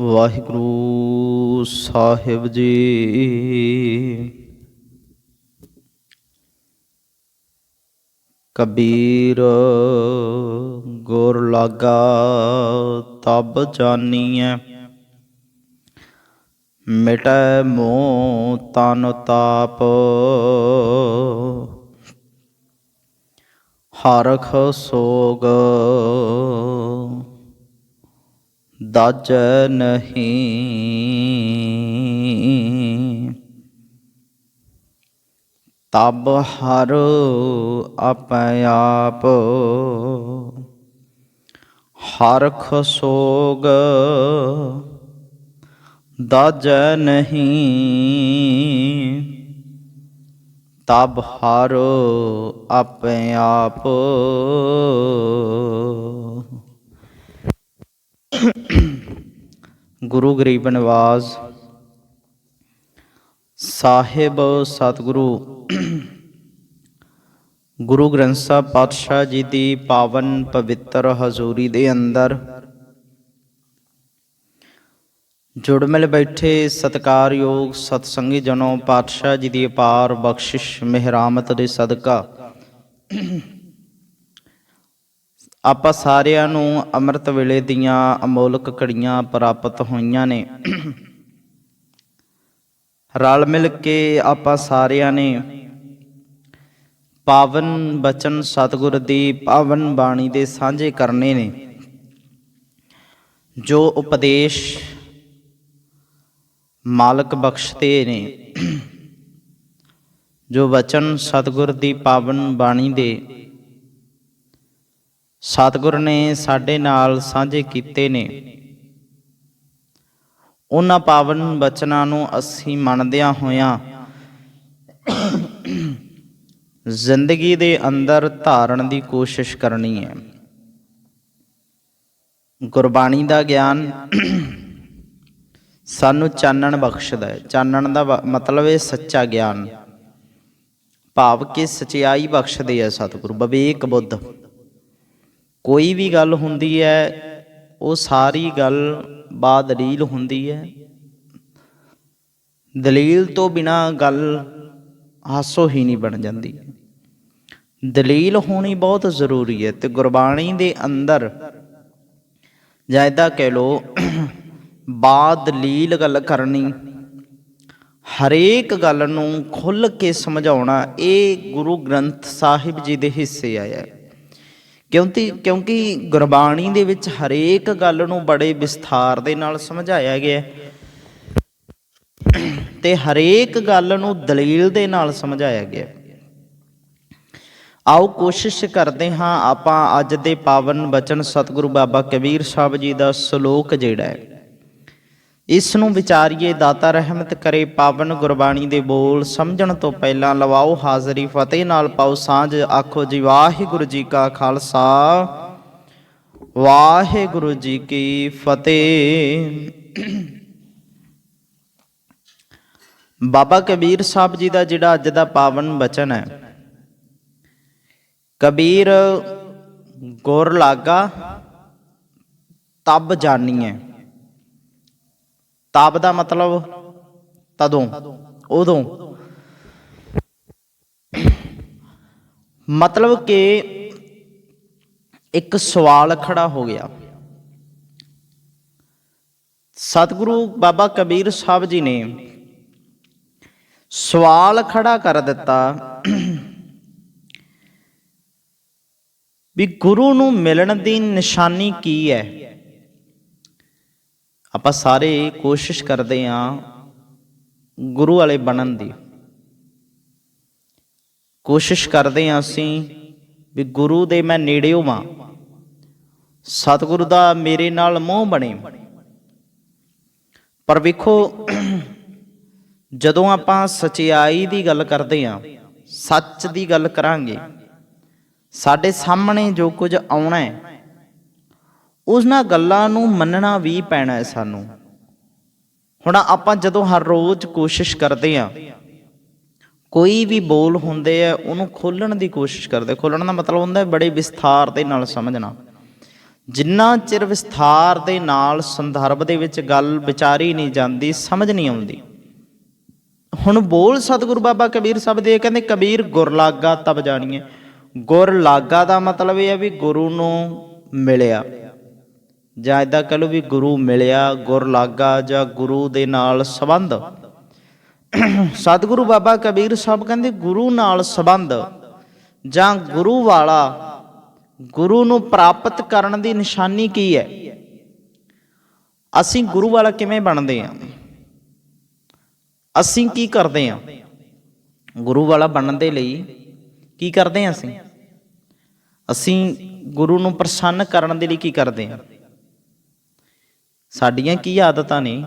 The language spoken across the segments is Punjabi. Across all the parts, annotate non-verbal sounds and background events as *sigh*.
ਵਾਹਿਗੁਰੂ ਸਾਹਿਬ ਜੀ। ਕਬੀਰ ਗੁਰ ਲਾਗਾ ਤਬ ਜਾਨੀਐ। ਮਿਟੈ ਮੋਹ ਤਨ ਤਾਪ। ਹਰਖ ਸੋਗ ਦਜ ਨਹੀਂ। ਤਬ ਹਰ ਆਪੈ ਆਪ। ਹਰਖ ਸੋਗ ਦਜ ਨਹੀਂ। ਤਬ ਹਰ ਆਪੇ ਆਪ। ਗੁਰੂ ਗਰੀਬ ਨਿਵਾਸ ਸਾਹਿਬ ਸਤਿਗੁਰੂ। ਗੁਰੂ ਗ੍ਰੰਥ ਸਾਹਿਬ ਪਾਤਸ਼ਾਹ ਜੀ ਦੀ ਪਾਵਨ ਪਵਿੱਤਰ ਹਜ਼ੂਰੀ ਦੇ ਅੰਦਰ ਜੁੜ ਮਿਲ ਬੈਠੇ ਸਤਿਕਾਰਯੋਗ ਸਤਸੰਗੀ ਜਨੋ ਪਾਤਸ਼ਾਹ ਜੀ ਦੀ ਅਪਾਰ ਬਖਸ਼ਿਸ਼, ਮਿਹਰਾਮਤ ਦੇ ਸਦਕਾ ਆਪਾਂ ਸਾਰਿਆਂ ਨੂੰ ਅੰਮ੍ਰਿਤ ਵੇਲੇ ਦੀਆਂ ਅਮੋਲਕ ਘੜੀਆਂ ਪ੍ਰਾਪਤ ਹੋਈਆਂ ਨੇ। ਰਲ ਮਿਲ ਕੇ ਆਪਾਂ ਸਾਰਿਆਂ ਨੇ ਪਾਵਨ ਬਚਨ ਸਤਿਗੁਰ ਦੀ ਪਾਵਨ ਬਾਣੀ ਦੇ ਸਾਂਝੇ ਕਰਨੇ ਨੇ। ਜੋ ਉਪਦੇਸ਼ ਮਾਲਕ ਬਖਸ਼ਤੇ ਨੇ। ਜੋ ਵਚਨ ਸਤਿਗੁਰ ਦੀ ਪਾਵਨ ਬਾਣੀ ਦੇ ਸਤਿਗੁਰ ਨੇ ਸਾਡੇ ਨਾਲ ਸਾਂਝੇ ਕੀਤੇ ਨੇ। ਉਹਨਾਂ ਪਾਵਨ ਬਚਨਾਂ ਨੂੰ ਅਸੀਂ ਮੰਨਦਿਆਂ ਹੋਇਆਂ ਜ਼ਿੰਦਗੀ ਦੇ ਅੰਦਰ ਧਾਰਨ ਦੀ ਕੋਸ਼ਿਸ਼ ਕਰਨੀ ਹੈ। ਗੁਰਬਾਣੀ ਦਾ ਗਿਆਨ ਸਾਨੂੰ ਚਾਨਣ ਬਖਸ਼ਦਾ ਹੈ। ਚਾਨਣ ਦਾ ਮਤਲਬ ਹੈ ਸੱਚਾ ਗਿਆਨ। ਭਾਵ ਕਿ ਸਚਾਈ ਬਖਸ਼ਦੇ ਆ ਸਤਿਗੁਰੂ। ਵਿਵੇਕ ਬੁੱਧ। ਕੋਈ ਵੀ ਗੱਲ ਹੁੰਦੀ ਹੈ, ਉਹ ਸਾਰੀ ਗੱਲ ਬਾ ਦਲੀਲ ਹੁੰਦੀ ਹੈ। ਦਲੀਲ ਤੋਂ ਬਿਨਾ ਗੱਲ ਹਾਸੋ ਹੀ ਨਹੀਂ ਬਣ ਜਾਂਦੀ। ਦਲੀਲ ਹੋਣੀ ਬਹੁਤ ਜ਼ਰੂਰੀ ਹੈ ਤੇ ਗੁਰਬਾਣੀ ਦੇ ਅੰਦਰ ਜਾਇਦਾ ਕਹਿ ਲੋ ਬਾਦ ਦਲੀਲ ਗੱਲ ਕਰਨੀ, ਹਰੇਕ ਗੱਲ ਨੂੰ ਖੁੱਲ ਕੇ ਸਮਝਾਉਣਾ, ਇਹ ਗੁਰੂ ਗ੍ਰੰਥ ਸਾਹਿਬ ਜੀ ਦੇ ਹਿੱਸੇ ਆਇਆ। ਕਿਉਂਕਿ ਕਿਉਂਕਿ ਗੁਰਬਾਣੀ ਦੇ ਵਿੱਚ ਹਰੇਕ ਗੱਲ ਨੂੰ ਬੜੇ ਵਿਸਥਾਰ ਦੇ ਨਾਲ ਸਮਝਾਇਆ ਗਿਆ ਤੇ ਹਰੇਕ ਗੱਲ ਨੂੰ ਦਲੀਲ ਦੇ ਨਾਲ ਸਮਝਾਇਆ ਗਿਆ ਆਓ ਕੋਸ਼ਿਸ਼ ਕਰਦੇ ਹਾਂ ਆਪਾਂ ਅੱਜ ਦੇ ਪਾਵਨ ਬਚਨ ਸਤਿਗੁਰੂ ਬਾਬਾ ਕਬੀਰ ਸਾਹਿਬ ਜੀ ਦਾ ਸ਼ਲੋਕ ਜਿਹੜਾ ਹੈ। ਇਸ ਨੂੰ ਵਿਚਾਰੀਏ ਦਾਤਾ ਰਹਿਮਤ ਕਰੇ ਪਾਵਨ ਗੁਰਬਾਣੀ ਦੇ ਬੋਲ, ਸਮਝਣ ਤੋਂ ਪਹਿਲਾਂ ਲਵਾਓ ਹਾਜ਼ਰੀ, ਫਤਿਹ ਨਾਲ ਪਾਓ ਸਾਂਝ, ਆਖੋ ਜੀ ਵਾਹਿਗੁਰੂ ਜੀ ਕਾ ਖਾਲਸਾ। ਵਾਹਿਗੁਰੂ ਜੀ ਕੀ ਫਤਿਹ। ਬਾਬਾ ਕਬੀਰ ਸਾਹਿਬ ਜੀ ਦਾ ਜਿਹੜਾ ਅੱਜ ਦਾ ਪਾਵਨ ਬਚਨ ਹੈ, ਕਬੀਰ ਗੁਰ ਲਾਗਾ ਤਬ ਜਾਣੀਐ ਤਬ ਦਾ ਮਤਲਬ ਤਦੋਂ, ਉਦੋਂ। ਮਤਲਬ ਕਿ ਇੱਕ ਸਵਾਲ ਖੜਾ ਹੋ ਗਿਆ। ਸਤਿਗੁਰੂ ਬਾਬਾ ਕਬੀਰ ਸਾਹਿਬ ਜੀ ਨੇ ਸਵਾਲ ਖੜਾ ਕਰ ਦਿੱਤਾ ਵੀ ਗੁਰੂ ਨੂੰ ਮਿਲਣ ਦੀ ਨਿਸ਼ਾਨੀ ਕੀ ਹੈ? ਆਪਾਂ ਸਾਰੇ ਕੋਸ਼ਿਸ਼ ਕਰਦੇ ਆਂ ਗੁਰੂ ਵਾਲੇ ਬਣਨ ਦੀ। ਕੋਸ਼ਿਸ਼ ਕਰਦੇ ਆਂ ਅਸੀਂ ਵੀ ਗੁਰੂ ਦੇ ਮੈਂ ਨੇੜੇ ਹੋਵਾਂ, ਸਤਿਗੁਰੂ ਦਾ ਮੇਰੇ ਨਾਲ ਮੋਹ ਬਣੇ। ਪਰ ਵੇਖੋ, ਜਦੋਂ ਆਪਾਂ ਸਚਾਈ ਦੀ ਗੱਲ ਕਰਦੇ ਆਂ ਸੱਚ ਦੀ ਗੱਲ ਕਰਾਂਗੇ, ਸਾਡੇ ਸਾਹਮਣੇ ਜੋ ਕੁਝ ਆਉਣਾ ਹੈ ਉਹਨਾਂ ਗੱਲਾਂ ਨੂੰ ਮੰਨਣਾ ਵੀ ਪੈਣਾ ਹੈ ਸਾਨੂੰ। ਹੁਣ ਆਪਾਂ ਜਦੋਂ ਹਰ ਰੋਜ਼ ਕੋਸ਼ਿਸ਼ ਕਰਦੇ ਆ ਕੋਈ ਵੀ ਬੋਲ ਹੁੰਦੇ ਆ, ਉਹਨੂੰ ਖੋਲਣ ਦੀ ਕੋਸ਼ਿਸ਼ ਕਰਦੇ। ਖੋਲਣ ਦਾ ਮਤਲਬ ਹੁੰਦਾ ਹੈ ਬੜੇ ਵਿਸਥਾਰ ਦੇ ਨਾਲ ਸਮਝਣਾ। ਜਿੰਨਾ ਚਿਰ ਵਿਸਥਾਰ ਦੇ ਨਾਲ ਸੰਦਰਭ ਦੇ ਵਿੱਚ ਗੱਲ ਵਿਚਾਰੀ ਨਹੀਂ ਜਾਂਦੀ, ਸਮਝ ਨਹੀਂ ਆਉਂਦੀ। ਹੁਣ ਬੋਲ ਸਤਿਗੁਰੂ ਬਾਬਾ ਕਬੀਰ ਸਾਹਿਬ ਦੇ ਕਹਿੰਦੇ ਕਬੀਰ ਗੁਰ ਲਾਗਾ ਤਬ ਜਾਣੀਏ। ਗੁਰ ਲਾਗਾ ਦਾ ਮਤਲਬ ਇਹ ਹੈ ਵੀ ਗੁਰੂ ਨੂੰ ਮਿਲਿਆ। ਜਾਂ ਇਦਾਂ ਕਹ ਲਓ ਵੀ ਗੁਰੂ ਮਿਲਿਆ, ਗੁਰ ਲਾਗਾ ਜਾਂ ਗੁਰੂ ਦੇ ਨਾਲ ਸੰਬੰਧ। ਸਤਿਗੁਰੂ ਬਾਬਾ ਕਬੀਰ ਸਾਹਿਬ ਕਹਿੰਦੇ, ਗੁਰੂ ਨਾਲ ਸੰਬੰਧ ਜਾਂ ਗੁਰੂ ਵਾਲਾ ਗੁਰੂ ਨੂੰ ਪ੍ਰਾਪਤ ਕਰਨ ਦੀ ਨਿਸ਼ਾਨੀ ਕੀ ਹੈ? ਅਸੀਂ ਗੁਰੂ ਵਾਲਾ ਕਿਵੇਂ ਬਣਦੇ ਹਾਂ? ਅਸੀਂ ਕੀ ਕਰਦੇ ਹਾਂ? ਗੁਰੂ ਵਾਲਾ ਬਣਨ ਦੇ ਲਈ ਕੀ ਕਰਦੇ ਹਾਂ ਅਸੀਂ? ਅਸੀਂ ਗੁਰੂ ਨੂੰ ਪ੍ਰਸੰਨ ਕਰਨ ਦੇ ਲਈ ਕੀ ਕਰਦੇ ਹਾਂ? ਸਾਡੀਆਂ ਕੀ ਆਦਤਾਂ ਨੇ?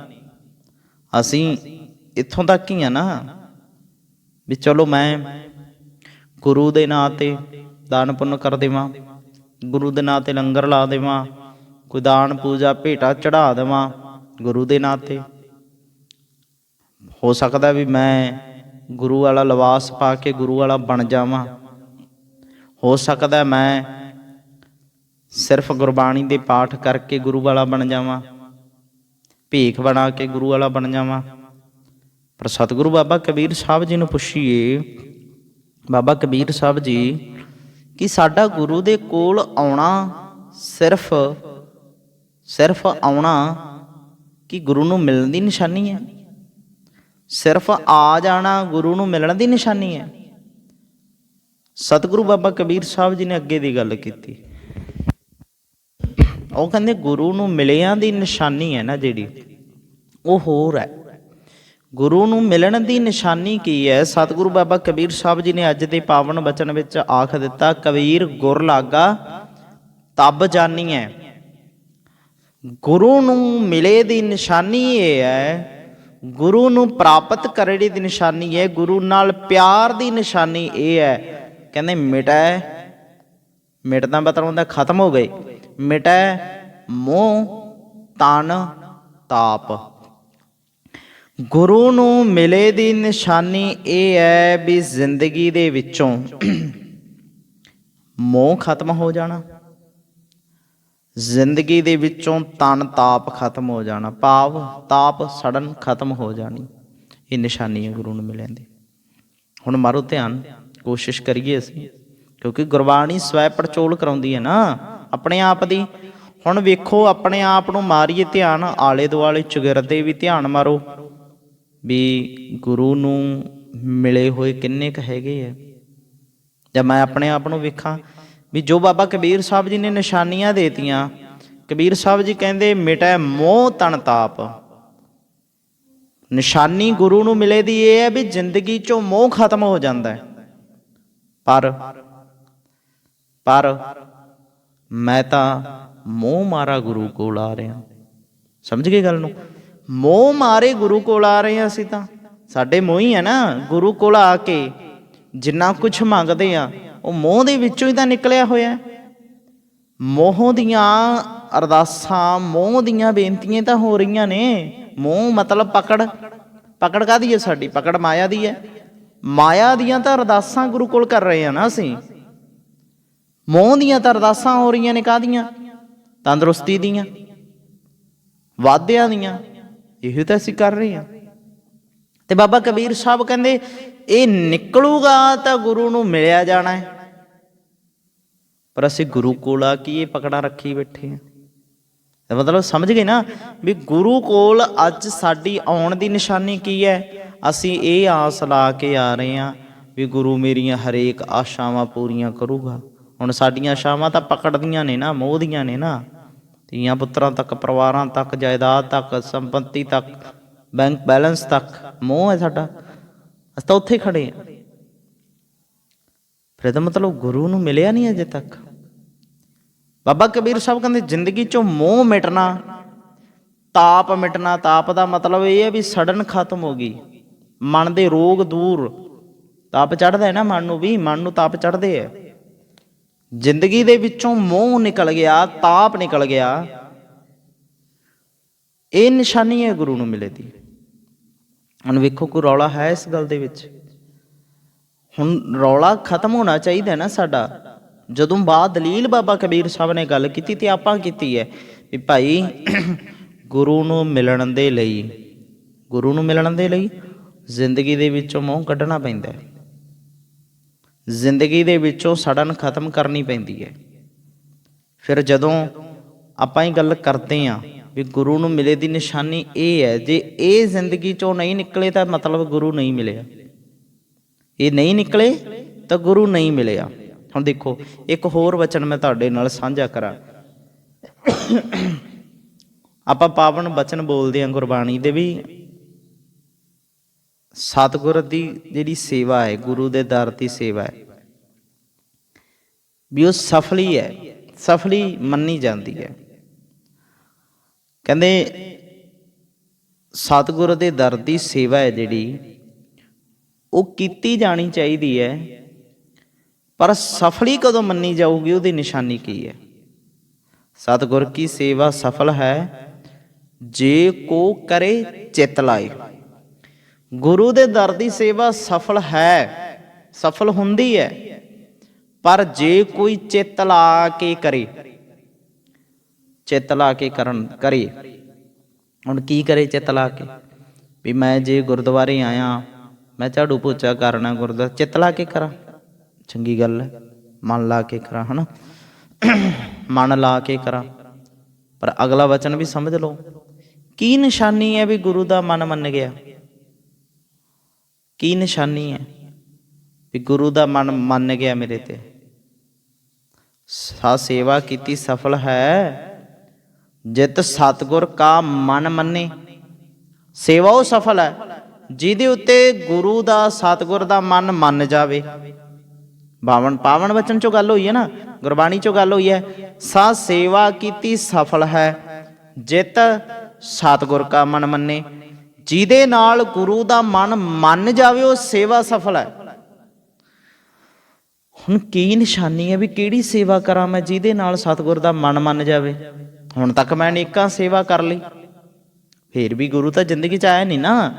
ਅਸੀਂ ਇੱਥੋਂ ਤੱਕ ਹੀ ਆ ਨਾ ਵੀ ਚਲੋ ਮੈਂ ਗੁਰੂ ਦੇ ਨਾਂ ਤੇ ਦਾਨ ਪੁੰਨ ਕਰ ਦੇਵਾਂ, ਗੁਰੂ ਦੇ ਨਾਂ ਤੇ ਲੰਗਰ ਲਾ ਦੇਵਾਂ, ਕੋਈ ਦਾਨ ਪੂਜਾ ਭੇਟਾ ਚੜਾ ਦੇਵਾਂ ਗੁਰੂ ਦੇ ਨਾਂ ਤੇ। ਹੋ ਸਕਦਾ ਵੀ ਮੈਂ ਗੁਰੂ ਵਾਲਾ ਲਿਬਾਸ ਪਾ ਕੇ ਗੁਰੂ ਵਾਲਾ ਬਣ ਜਾਵਾਂ। ਹੋ ਸਕਦਾ ਮੈਂ ਸਿਰਫ ਗੁਰਬਾਣੀ ਦੇ ਪਾਠ ਕਰਕੇ ਗੁਰੂ ਵਾਲਾ ਬਣ ਜਾਵਾਂ। ਭੇਖ ਬਣਾ ਕੇ ਗੁਰੂ ਵਾਲਾ ਬਣ ਜਾਵਾਂ। ਪਰ ਸਤਿਗੁਰੂ ਬਾਬਾ ਕਬੀਰ ਸਾਹਿਬ ਜੀ ਨੂੰ ਪੁੱਛੀਏ, ਬਾਬਾ ਕਬੀਰ ਸਾਹਿਬ ਜੀ, ਕਿ ਸਾਡਾ ਗੁਰੂ ਦੇ ਕੋਲ ਆਉਣਾ ਸਿਰਫ ਸਿਰਫ ਆਉਣਾ ਕਿ ਗੁਰੂ ਨੂੰ ਮਿਲਣ ਦੀ ਨਿਸ਼ਾਨੀ ਹੈ? ਸਿਰਫ ਆ ਜਾਣਾ ਗੁਰੂ ਨੂੰ ਮਿਲਣ ਦੀ ਨਿਸ਼ਾਨੀ ਹੈ? ਸਤਿਗੁਰੂ ਬਾਬਾ ਕਬੀਰ ਸਾਹਿਬ ਜੀ ਨੇ ਅੱਗੇ ਦੀ ਗੱਲ ਕੀਤੀ। ਉਹ ਕਹਿੰਦੇ ਗੁਰੂ ਨੂੰ ਮਿਲਿਆਂ ਦੀ ਨਿਸ਼ਾਨੀ ਹੈ ਨਾ ਜਿਹੜੀ, ਉਹ ਹੋਰ ਹੈ। ਗੁਰੂ ਨੂੰ ਮਿਲਣ ਦੀ ਨਿਸ਼ਾਨੀ ਕੀ ਹੈ? ਸਤਿਗੁਰੂ ਬਾਬਾ ਕਬੀਰ ਸਾਹਿਬ ਜੀ ਨੇ ਅੱਜ ਦੇ ਪਾਵਨ ਬਚਨ ਵਿੱਚ ਆਖ ਦਿੱਤਾ, ਕਬੀਰ ਗੁਰ ਲਾਗਾ ਤਬ ਹੈ ਗੁਰੂ ਨੂੰ ਮਿਲੇ ਦੀ ਨਿਸ਼ਾਨੀ ਇਹ ਹੈ, ਗੁਰੂ ਨੂੰ ਪ੍ਰਾਪਤ ਕਰੜੇ ਦੀ ਨਿਸ਼ਾਨੀ ਹੈ, ਗੁਰੂ ਨਾਲ ਪਿਆਰ ਦੀ ਨਿਸ਼ਾਨੀ ਇਹ ਹੈ। ਕਹਿੰਦੇ ਮਿਟੈ ਮਿਟਦਾ ਬਤਰਾਉਂਦਾ ਖਤਮ ਹੋ ਗਏ। ਮਿਟੈ ਮੋਹ ਤਨ ਤਾਪ। ਗੁਰੂ ਨੂੰ ਮਿਲੇ ਦੀ ਨਿਸ਼ਾਨੀ ਇਹ ਹੈ ਵੀ ਜ਼ਿੰਦਗੀ ਦੇ ਵਿੱਚੋਂ *clears throat* ਮੋਹ ਖਤਮ ਹੋ ਜਾਣਾ। ਜ਼ਿੰਦਗੀ ਦੇ ਵਿੱਚੋਂ ਤਨ ਤਾਪ ਖਤਮ ਹੋ ਜਾਣਾ। ਭਾਵ ਤਾਪ ਸੜਨ ਖਤਮ ਹੋ ਜਾਣੀ। ਇਹ ਨਿਸ਼ਾਨੀ ਹੈ ਗੁਰੂ ਨੂੰ ਮਿਲਣ ਦੀ। ਹੁਣ ਮਾਰੋ ਧਿਆਨ, ਕੋਸ਼ਿਸ਼ ਕਰੀਏ ਅਸੀਂ। ਕਿਉਂਕਿ ਗੁਰਬਾਣੀ ਸਵੈ ਪੜਚੋਲ ਕਰਾਉਂਦੀ ਹੈ ਨਾ। ਆਪਣੇ ਆਪ ਦੀ। ਹੁਣ ਵੇਖੋ, ਆਪਣੇ ਆਪ ਨੂੰ ਮਾਰੀਏ ਧਿਆਨ, ਆਲੇ ਦੁਆਲੇ ਚੁਗਿਰਦੇ ਵੀ ਧਿਆਨ ਮਾਰੋ। ਵੀ ਗੁਰੂ ਨੂੰ ਮਿਲੇ ਹੋਏ ਕਿੰਨੇ ਕ ਹੈਗੇ ਆ। ਜਾਂ ਮੈਂ ਆਪਣੇ ਆਪ ਨੂੰ ਵੇਖਾਂ, ਵੀ ਜੋ ਬਾਬਾ ਕਬੀਰ ਸਾਹਿਬ ਜੀ ਨੇ ਨਿਸ਼ਾਨੀਆਂ ਦੇਤੀਆਂ। ਕਬੀਰ ਸਾਹਿਬ ਜੀ ਕਹਿੰਦੇ, ਮਿਟੈ ਮੋਹ ਤਨ ਤਾਪ। ਨਿਸ਼ਾਨੀ ਗੁਰੂ ਨੂੰ ਮਿਲੇ ਦੀ ਇਹ ਹੈ ਵੀ ਜ਼ਿੰਦਗੀ ਚੋਂ ਮੋਹ ਖਤਮ ਹੋ ਜਾਂਦਾ ਹੈ। ਪਰ ਪਰ ਮੈਂ ਤਾਂ ਮੋਹ ਮਾਰਾ ਗੁਰੂ ਕੋਲ ਆ ਰਿਹਾ। ਸਮਝ ਗਏ ਗੱਲ ਨੂੰ? ਮੋਹ ਮਾਰੇ ਗੁਰੂ ਕੋਲ ਆ ਰਹੇ ਹਾਂ ਅਸੀਂ ਤਾਂ। ਸਾਡੇ ਮੋਹ ਹੀ ਹੈ ਨਾ, ਗੁਰੂ ਕੋਲ ਆ ਕੇ ਜਿੰਨਾ ਕੁਝ ਮੰਗਦੇ ਆ, ਉਹ ਮੋਹ ਦੇ ਵਿੱਚੋਂ ਹੀ ਤਾਂ ਨਿਕਲਿਆ ਹੋਇਆ। ਮੋਹ ਦੀਆਂ ਅਰਦਾਸਾਂ, ਮੋਹ ਦੀਆਂ ਬੇਨਤੀਆਂ ਤਾਂ ਹੋ ਰਹੀਆਂ ਨੇ। ਮੋਹ ਮਤਲਬ ਪਕੜ। ਪਕੜ ਕਾਦੀ ਹੈ ਸਾਡੀ? ਪਕੜ ਮਾਇਆ ਦੀ ਹੈ ਮਾਇਆ ਦੀਆਂ ਤਾਂ ਅਰਦਾਸਾਂ ਗੁਰੂ ਕੋਲ ਕਰ ਰਹੇ ਆ ਨਾ ਅਸੀਂ। ਮੋਹ ਦੀਆਂ ਤਾਂ ਅਰਦਾਸਾਂ ਹੋ ਰਹੀਆਂ ਨੇ ਕਾਦੀਆਂ ਤੰਦਰੁਸਤੀ ਦੀਆਂ ਵਾਅਦਿਆਂ ਦੀਆਂ, ਇਹੋ ਤਾਂ ਅਸੀਂ ਕਰ ਰਹੇ ਹਾਂ। ਤੇ ਬਾਬਾ ਕਬੀਰ ਸਾਹਿਬ ਕਹਿੰਦੇ, ਇਹ ਨਿਕਲੂਗਾ ਤਾਂ ਗੁਰੂ ਨੂੰ ਮਿਲਿਆ ਜਾਣਾ ਹੈ। ਪਰ ਅਸੀਂ ਗੁਰੂ ਕੋਲ ਆ ਕੀ ਇਹ ਪਕੜਾ ਰੱਖੀ ਬੈਠੇ ਆ ਮਤਲਬ ਸਮਝ ਗਏ ਨਾ ਵੀ ਗੁਰੂ ਕੋਲ ਅੱਜ ਸਾਡੀ ਆਉਣ ਦੀ ਨਿਸ਼ਾਨੀ ਕੀ ਹੈ? ਅਸੀਂ ਇਹ ਆਸ ਲਾ ਕੇ ਆ ਰਹੇ ਹਾਂ ਵੀ ਗੁਰੂ ਮੇਰੀਆਂ ਹਰੇਕ ਆਸ਼ਾਵਾਂ ਪੂਰੀਆਂ ਕਰੂਗਾ। ਹੁਣ ਸਾਡੀਆਂ ਆਸ਼ਾਵਾਂ ਤਾਂ ਪਕੜਦੀਆਂ ਨੇ ਨਾ, ਮੋਹ ਦੀਆਂ ਨੇ ਨਾ। ਧੀਆਂ ਪੁੱਤਰਾਂ ਤੱਕ, ਪਰਿਵਾਰਾਂ ਤੱਕ, ਜਾਇਦਾਦ ਤੱਕ, ਸੰਪਤੀ ਤੱਕ, ਬੈਂਕ ਬੈਲੈਂਸ ਤੱਕ, ਮੋਹ ਹੈ ਸਾਡਾ। ਅਸੀਂ ਤਾਂ ਉੱਥੇ ਖੜੇ ਹਾਂ। ਫਿਰ ਇਹਦਾ ਮਤਲਬ ਗੁਰੂ ਨੂੰ ਮਿਲਿਆ ਨਹੀਂ ਅਜੇ ਤੱਕ। ਬਾਬਾ ਕਬੀਰ ਸਾਹਿਬ ਕਹਿੰਦੇ, ਜ਼ਿੰਦਗੀ ਚੋਂ ਮੋਹ ਮਿਟਣਾ, ਤਾਪ ਮਿਟਣਾ, ਤਾਪ ਦਾ ਮਤਲਬ ਇਹ ਹੈ ਵੀ ਸੜਨ ਖਤਮ ਹੋ ਗਈ। ਮਨ ਦੇ ਰੋਗ ਦੂਰ। ਤਾਪ ਚੜਦਾ ਹੈ ਨਾ ਮਨ ਨੂੰ ਵੀ, ਮਨ ਨੂੰ ਤਾਪ ਚੜਦੇ ਹੈ। ਜ਼ਿੰਦਗੀ ਦੇ ਵਿੱਚੋਂ ਮੋਹ ਨਿਕਲ ਗਿਆ, ਤਾਪ ਨਿਕਲ ਗਿਆ। ਇਹ ਨਿਸ਼ਾਨੀ ਹੈ ਗੁਰੂ ਨੂੰ ਮਿਲੇ ਦੀ। ਹੁਣ ਵੇਖੋ ਕੋਈ ਰੌਲਾ ਹੈ ਇਸ ਗੱਲ ਦੇ ਵਿੱਚ? ਹੁਣ ਰੌਲਾ ਖਤਮ ਹੋਣਾ ਚਾਹੀਦਾ ਨਾ ਸਾਡਾ। ਜਦੋਂ ਬਾਅਦ ਦਲੀਲ ਬਾਬਾ ਕਬੀਰ ਸਾਹਿਬ ਨੇ ਗੱਲ ਕੀਤੀ ਤੇ ਆਪਾਂ ਕੀਤੀ ਹੈ ਵੀ ਭਾਈ ਗੁਰੂ ਨੂੰ ਮਿਲਣ ਦੇ ਲਈ, ਗੁਰੂ ਨੂੰ ਮਿਲਣ ਦੇ ਲਈ ਜ਼ਿੰਦਗੀ ਦੇ ਵਿੱਚੋਂ ਮੋਹ ਕੱਢਣਾ ਪੈਂਦਾ ਹੈ। ਜ਼ਿੰਦਗੀ ਦੇ ਵਿੱਚੋਂ ਸੜਨ ਖਤਮ ਕਰਨੀ ਪੈਂਦੀ ਹੈ। ਫਿਰ ਜਦੋਂ ਆਪਾਂ ਇਹ ਗੱਲ ਕਰਦੇ ਆਂ ਵੀ ਗੁਰੂ ਨੂੰ ਮਿਲੇ ਦੀ ਨਿਸ਼ਾਨੀ ਇਹ ਹੈ, ਜੇ ਇਹ ਜ਼ਿੰਦਗੀ ਚੋਂ ਨਹੀਂ ਨਿਕਲੇ ਤਾਂ ਮਤਲਬ ਗੁਰੂ ਨਹੀਂ ਮਿਲਿਆ। ਇਹ ਨਹੀਂ ਨਿਕਲੇ ਤਾਂ ਗੁਰੂ ਨਹੀਂ ਮਿਲਿਆ। ਹੁਣ ਦੇਖੋ, ਇੱਕ ਹੋਰ ਵਚਨ ਮੈਂ ਤੁਹਾਡੇ ਨਾਲ ਸਾਂਝਾ ਕਰਾਂ। ਆਪਾਂ ਪਾਵਨ ਵਚਨ ਬੋਲਦੇ ਆਂ ਗੁਰਬਾਣੀ ਦੇ ਵੀ। ਸਤਿਗੁਰ ਦੀ ਜਿਹੜੀ ਸੇਵਾ ਹੈ, ਗੁਰੂ ਦੇ ਦਰ ਦੀ ਸੇਵਾ ਹੈ। ਵੀ ਉਹ ਸਫਲੀ ਹੈ, ਸਫਲੀ ਮੰਨੀ ਜਾਂਦੀ ਹੈ। ਕਹਿੰਦੇ, ਸਤਿਗੁਰ ਦੇ ਦਰ ਦੀ ਸੇਵਾ ਹੈ ਜਿਹੜੀ, ਉਹ ਕੀਤੀ ਜਾਣੀ ਚਾਹੀਦੀ ਹੈ, ਪਰ ਸਫਲੀ ਕਦੋਂ ਮੰਨੀ ਜਾਊਗੀ, ਉਹਦੀ ਨਿਸ਼ਾਨੀ ਕੀ ਹੈ? ਸਤਿਗੁਰ ਕੀ ਸੇਵਾ ਸਫਲ ਹੈ? ਜੇ ਕੋ ਕਰੇ, ਚਿਤ ਲਾਏ। ਗੁਰੂ ਦੇ ਦਰ ਦੀ ਸੇਵਾ ਸਫਲ ਹੈ, ਸਫਲ ਹੁੰਦੀ ਹੈ। ਪਰ ਜੇ ਕੋਈ ਚਿੱਤ ਲਾ ਕੇ ਕਰੇ, ਚਿੱਤ ਲਾ ਕੇ ਕਰਨ, ਕਰੇ, ਹੁਣ ਕੀ ਕਰੇ ਚਿੱਤ ਲਾ ਕੇ? ਵੀ ਮੈਂ ਜੇ ਗੁਰਦੁਆਰੇ ਆਇਆ, ਮੈਂ ਝਾੜੂ ਪੋਚਾ ਕਰਨਾ ਗੁਰਦੁਆਰਾ, ਚਿੱਤ ਲਾ ਕੇ ਕਰਾਂ? ਚੰਗੀ ਗੱਲ ਹੈ, ਮਨ ਲਾ ਕੇ ਕਰਾਂ, ਹਨਾ? ਮਨ ਲਾ ਕੇ ਕਰਾਂ। ਪਰ ਅਗਲਾ ਵਚਨ ਵੀ ਸਮਝ ਲਓ। ਕੀ ਨਿਸ਼ਾਨੀ ਹੈ ਵੀ ਗੁਰੂ ਦਾ ਮਨ ਮੰਨ ਗਿਆ? ਕੀ ਨਿਸ਼ਾਨੀ ਹੈ? ਵੀ ਗੁਰੂ ਦਾ ਮਨ ਮੰਨ ਗਿਆ ਮੇਰੇ ਤੇ। ਸਾ ਸੇਵਾ ਕੀਤੀ ਸਫਲ ਹੈ। ਜਿਤ ਸਤਗੁਰ ਕਾ ਮਨ ਮੰਨੇ। ਸੇਵਾ ਉਹ ਸਫਲ ਹੈ ਜਿਹਦੇ ਉੱਤੇ ਗੁਰੂ ਦਾ ਸਤਗੁਰ ਦਾ ਮਨ ਮੰਨ ਜਾਵੇ। ਬਾਵਨ ਪਾਵਨ ਵਚਨ ਚੋਂ ਗੱਲ ਹੋਈ ਹੈ ਨਾ? ਗੁਰਬਾਣੀ ਚੋਂ ਗੱਲ ਹੋਈ ਹੈ। ਸਾ ਸੇਵਾ ਕੀਤੀ ਸਫਲ ਹੈ। ਜਿਤ ਸਤਗੁਰ ਕਾ ਮਨ ਮੰਨੇ। ਜਿਹਦੇ ਨਾਲ ਗੁਰੂ ਦਾ ਮਨ ਮੰਨ ਜਾਵੇ, ਉਹ ਸੇਵਾ ਸਫਲ ਹੈ। ਹੁਣ ਕੀ ਨਿਸ਼ਾਨੀ ਹੈ ਵੀ ਕਿਹੜੀ ਸੇਵਾ ਕਰਾਂ ਮੈਂ ਜਿਹਦੇ ਨਾਲ ਸਤਿਗੁਰ ਦਾ ਮਨ ਮੰਨ ਜਾਵੇ? ਹੁਣ ਤੱਕ ਮੈਂ ਅਨੇਕਾਂ ਸੇਵਾ ਕਰ ਲਈ। ਫੇਰ ਵੀ ਗੁਰੂ ਤਾਂ ਜ਼ਿੰਦਗੀ ਚ ਆਇਆ ਨਹੀਂ ਨਾ।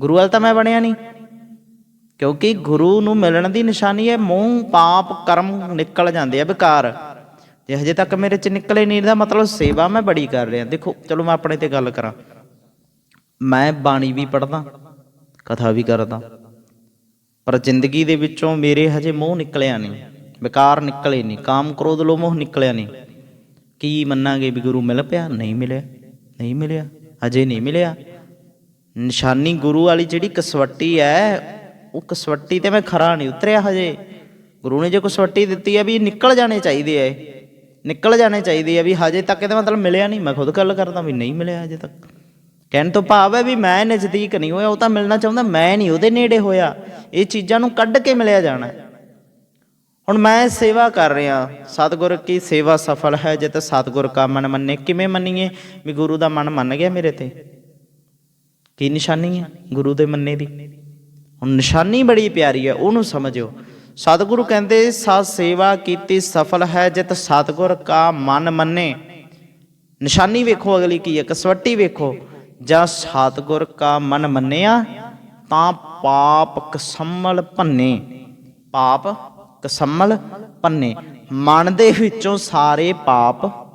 ਗੁਰੂ ਵਾਲ ਤਾਂ ਮੈਂ ਬਣਿਆ ਨਹੀਂ। ਕਿਉਂਕਿ ਗੁਰੂ ਨੂੰ ਮਿਲਣ ਦੀ ਨਿਸ਼ਾਨੀ ਹੈ, ਮੂੰਹ ਪਾਪ ਕਰਮ ਨਿਕਲ ਜਾਂਦੇ ਆ ਵਿਕਾਰ। ਜੇ ਹਜੇ ਤੱਕ ਮੇਰੇ ਚ ਨਿਕਲੇ ਨਹੀਂ ਦਾ ਮਤਲਬ ਸੇਵਾ ਮੈਂ ਬੜੀ ਕਰ ਰਿਹਾ। ਦੇਖੋ, ਚਲੋ ਮੈਂ ਆਪਣੇ ਤੇ ਗੱਲ ਕਰਾਂ। ਮੈਂ ਬਾਣੀ ਵੀ ਪੜਦਾ ਕਥਾ ਵੀ ਕਰਦਾ। ਪਰ ਜ਼ਿੰਦਗੀ ਦੇ ਵਿੱਚੋਂ ਮੇਰੇ ਹਜੇ ਮੋਹ ਨਿਕਲਿਆ ਨਹੀਂ, ਵਿਕਾਰ ਨਿਕਲੇ ਨਹੀਂ, ਕਾਮ ਕ੍ਰੋਧ ਲੋ ਮੋਹ ਨਿਕਲਿਆ ਨਹੀਂ। ਕੀ ਮੰਨਾਂਗੇ ਵੀ ਗੁਰੂ ਮਿਲ ਪਿਆ? ਨਹੀਂ ਮਿਲਿਆ ਨਹੀਂ ਮਿਲਿਆ, ਹਜੇ ਨਹੀਂ ਮਿਲਿਆ। ਨਿਸ਼ਾਨੀ ਗੁਰੂ ਵਾਲੀ ਜਿਹੜੀ ਕਸਵੱਟੀ ਹੈ, ਉਹ ਕਸਵੱਟੀ ਤੇ ਮੈਂ ਖਰਾ ਨਹੀਂ ਉਤਰਿਆ ਹਜੇ। ਗੁਰੂ ਨੇ ਜੇ ਕਸਵੱਟੀ ਦਿੱਤੀ ਹੈ ਵੀ ਨਿਕਲ ਜਾਣੇ ਚਾਹੀਦੇ ਐ ਨਿਕਲ ਜਾਣੇ ਚਾਹੀਦੇ ਆ ਵੀ ਹਜੇ ਤੱਕ ਇਹਦਾ ਮਤਲਬ ਮਿਲਿਆ ਨਹੀਂ। ਮੈਂ ਖੁਦ ਗੱਲ ਕਰਦਾ ਵੀ ਨਹੀਂ ਮਿਲਿਆ ਹਜੇ ਤੱਕ। ਕਹਿਣ ਤੋਂ ਭਾਵ ਹੈ ਵੀ ਮੈਂ ਨਜ਼ਦੀਕ ਨਹੀਂ ਹੋਇਆ, ਉਹ ਤਾਂ ਮਿਲਣਾ ਚਾਹੁੰਦਾ, ਮੈਂ ਨਹੀਂ, ਉਹਦੇ ਨੇੜੇ ਹੋਇਆ। ਇਹ ਚੀਜ਼ਾਂ ਨੂੰ ਕੱਢ ਕੇ ਮਿਲਿਆ ਜਾਣਾ ਹੁਣ ਮੈਂ ਸੇਵਾ ਕਰ ਰਿਹਾ, ਸਤਿਗੁਰ ਕੀ ਸੇਵਾ ਸਫਲ ਹੈ ਜਿਤ ਸਤਿਗੁਰ ਕਾ ਮਨ ਮੰਨੇ, ਕਿਵੇਂ ਮੰਨੀਏ? ਵੀ ਗੁਰੂ ਦਾ ਮਨ ਮੰਨ ਗਿਆ ਮੇਰੇ ਤੇ? ਕੀ ਨਿਸ਼ਾਨੀ ਹੈ ਗੁਰੂ ਦੇ ਮੰਨੇ ਦੀ? ਹੁਣ ਨਿਸ਼ਾਨੀ ਬੜੀ ਪਿਆਰੀ ਹੈ, ਉਹਨੂੰ ਸਮਝਿਓ। ਸਤਿਗੁਰੂ ਕਹਿੰਦੇ ਸਾ ਸੇਵਾ ਕੀਤੀ ਸਫਲ ਹੈ ਜਿਤ ਸਤਿਗੁਰ ਕਾ ਮਨ ਮੰਨੇ। ਨਿਸ਼ਾਨੀ ਵੇਖੋ ਅਗਲੀ ਕੀ ਹੈ, ਕਸਵੱਟੀ ਵੇਖੋ। ਜਾਂ ਸਤਿਗੁਰ ਕਾ ਮਨ ਮੰਨਿਆ, ਤਾਂ ਪਾਪ ਕਸਮਲ ਭੰਨੇ। ਪਾਪ ਕਸਮਲ ਭੰਨੇ। ਮਨ ਦੇ ਵਿੱਚੋਂ ਸਾਰੇ ਪਾਪ।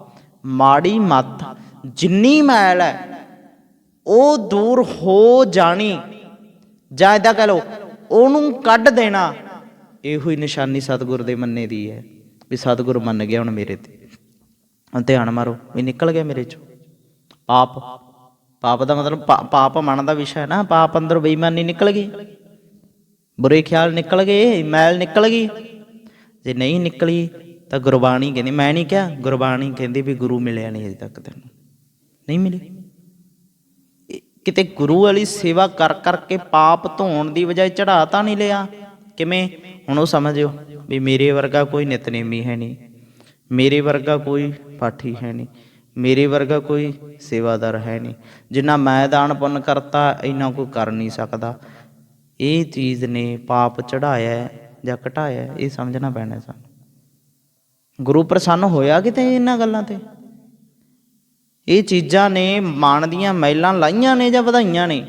ਮਾੜੀ ਮੱਤ, ਜਿੰਨੀ ਮੈਲ ਹੈ, ਉਹ ਦੂਰ ਹੋ ਜਾਣੀ। ਜਾਂ ਇਦਾਂ ਕਹ ਲਓ, ਉਹਨੂੰ ਕੱਢ ਦੇਣਾ। ਇਹੋ ਹੀ ਨਿਸ਼ਾਨੀ ਸਤਿਗੁਰ ਦੇ ਮੰਨੇ ਦੀ ਹੈ, ਵੀ ਸਤਿਗੁਰ ਮੰਨ ਗਿਆ ਹੁਣ ਮੇਰੇ ਤੇ। ਹੁਣ ਧਿਆਨ ਮਾਰੋ, ਵੀ ਨਿਕਲ ਗਿਆ ਮੇਰੇ ਚੋਂ। ਪਾਪ ਪਾਪ ਦਾ ਮਤਲਬ ਪਾ- ਪਾਪ ਮਨ ਦਾ ਵਿਸ਼ਾ ਹੈ ਨਾ ਪਾਪ ਅੰਦਰ ਬੇਈਮਾਨੀ ਨਿਕਲ ਗਈ ਬੁਰੇ ਖਿਆਲ ਨਿਕਲ ਗਏ ਮੈਲ ਨਿਕਲ ਗਈ ਜੇ ਨਹੀਂ ਨਿਕਲੀ ਤਾਂ ਗੁਰਬਾਣੀ ਕਹਿੰਦੀ ਮੈਂ ਨਹੀਂ ਕਿਹਾ ਗੁਰਬਾਣੀ ਕਹਿੰਦੀ ਵੀ ਗੁਰੂ ਮਿਲਿਆ ਨਹੀਂ ਅਜੇ ਤੱਕ ਤੈਨੂੰ ਨਹੀਂ ਮਿਲੇ ਕਿਤੇ ਗੁਰੂ ਵਾਲੀ ਸੇਵਾ ਕਰ ਕਰਕੇ ਪਾਪ ਧੋਣ ਦੀ ਬਜਾਏ ਚੜਾ ਤਾਂ ਨਹੀਂ ਲਿਆ ਕਿਵੇਂ ਹੁਣ ਉਹ ਸਮਝਿਓ ਵੀ ਮੇਰੇ ਵਰਗਾ ਕੋਈ ਨਿਤਨੇਮੀ ਹੈ ਨਹੀਂ ਮੇਰੇ ਵਰਗਾ ਕੋਈ ਪਾਠੀ ਹੈ ਨਹੀਂ ਮੇਰੇ ਵਰਗਾ ਕੋਈ ਸੇਵਾਦਾਰ ਹੈ ਨਹੀਂ। ਜਿੰਨਾ ਮੈਂ ਦਾਨ ਪੁੰਨ ਕਰਤਾ, ਇੰਨਾ ਕੋਈ ਕਰ ਨਹੀਂ ਸਕਦਾ। ਇਹ ਚੀਜ਼ ਨੇ ਪਾਪ ਚੜਾਇਆ ਜਾਂ ਘਟਾਇਆ ਇਹ ਸਮਝਣਾ ਪੈਣਾ ਸਾਨੂੰ। ਗੁਰੂ ਪ੍ਰਸੰਨ ਹੋਇਆ ਕਿਤੇ ਇਹਨਾਂ ਗੱਲਾਂ ਤੇ? ਇਹ ਚੀਜ਼ਾਂ ਨੇ ਮਨ ਦੀਆਂ ਮੈਲਾਂ ਲਾਈਆਂ ਨੇ ਜਾਂ ਵਧਾਈਆਂ ਨੇ?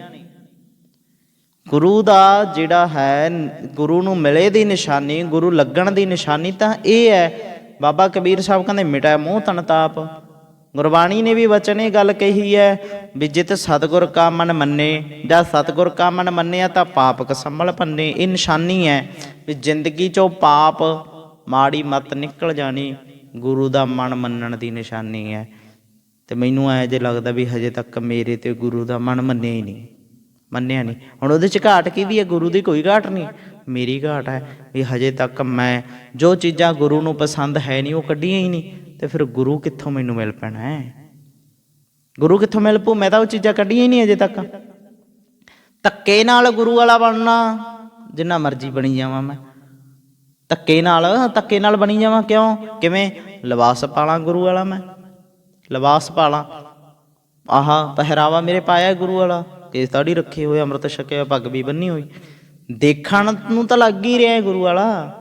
ਗੁਰੂ ਦਾ ਜਿਹੜਾ ਹੈ, ਗੁਰੂ ਨੂੰ ਮਿਲੇ ਦੀ ਨਿਸ਼ਾਨੀ, ਗੁਰੂ ਲੱਗਣ ਦੀ ਨਿਸ਼ਾਨੀ ਤਾਂ ਇਹ ਹੈ। ਬਾਬਾ ਕਬੀਰ ਸਾਹਿਬ ਕਹਿੰਦੇ, ਮਿਟੈ ਮੋਹ ਤਨ ਤਾਪ ਗੁਰਬਾਣੀ ਨੇ ਵੀ ਵਚਨ ਇਹ ਗੱਲ ਕਹੀ ਹੈ ਵੀ ਜਿਤ ਸਤਗੁਰ ਕਾ ਮਨ ਮੰਨੇ, ਜਾਂ ਸਤਗੁਰ ਕਾ ਮਨ ਮੰਨਿਆ ਤਾਂ ਪਾਪਕ ਸੰਭਲ ਪੰਨੇ। ਇਹ ਨਿਸ਼ਾਨੀ ਹੈ ਵੀ ਜ਼ਿੰਦਗੀ ਚੋਂ ਪਾਪ ਮਾੜੀ ਮਤ ਨਿਕਲ ਜਾਣੀ, ਗੁਰੂ ਦਾ ਮਨ ਮੰਨਣ ਦੀ ਨਿਸ਼ਾਨੀ ਹੈ। ਤੇ ਮੈਨੂੰ ਐ ਜੇ ਲੱਗਦਾ ਵੀ ਹਜੇ ਤੱਕ ਮੇਰੇ ਤੇ ਗੁਰੂ ਦਾ ਮਨ ਮੰਨਿਆ ਹੀ ਨਹੀਂ, ਮੰਨਿਆ ਨਹੀਂ। ਹੁਣ ਉਹਦੇ ਚ ਘਾਟ ਕਿਹਦੀ ਹੈ? ਗੁਰੂ ਦੀ ਕੋਈ ਘਾਟ ਨਹੀਂ। ਮੇਰੀ ਘਾਟ ਹੈ ਵੀ ਹਜੇ ਤੱਕ ਮੈਂ ਜੋ ਚੀਜ਼ਾਂ ਗੁਰੂ ਨੂੰ ਪਸੰਦ ਹੈ ਨਹੀਂ, ਉਹ ਕੱਢੀਆਂ ਹੀ ਨਹੀਂ। ਤੇ ਫਿਰ ਗੁਰੂ ਕਿੱਥੋਂ ਮੈਨੂੰ ਮਿਲ ਪੈਣਾ ਹੈ? ਗੁਰੂ ਕਿੱਥੋਂ ਮਿਲ ਪੂ ਮੈਂ ਤਾਂ ਉਹ ਚੀਜ਼ਾਂ ਕੱਢੀਆਂ ਹੀ ਨਹੀਂ ਅਜੇ ਤੱਕ। ਧੱਕੇ ਨਾਲ ਗੁਰੂ ਵਾਲਾ ਬਣਨਾ, ਜਿੰਨਾ ਮਰਜ਼ੀ ਬਣੀ ਜਾਵਾਂ ਮੈਂ। ਧੱਕੇ ਨਾਲ ਧੱਕੇ ਨਾਲ ਬਣੀ ਜਾਵਾਂ ਕਿਉਂ? ਕਿਵੇਂ? ਲਿਬਾਸ ਪਾਲਾਂ ਗੁਰੂ ਵਾਲਾ ਮੈਂ। ਲਿਬਾਸ ਪਾਲਾਂ। ਆਹ, ਪਹਿਰਾਵਾ ਮੇਰੇ ਪਾਇਆ ਗੁਰੂ ਵਾਲਾ। ਕੇਸ ਤਾੜੀ ਰੱਖੇ ਹੋਏ, ਅੰਮ੍ਰਿਤ ਛਕਿਆ, ਪੱਗ ਵੀ ਬੰਨੀ ਹੋਈ। ਦੇਖਣ ਨੂੰ ਤਾਂ ਲੱਗ ਹੀ ਰਿਹਾ ਗੁਰੂ ਵਾਲਾ।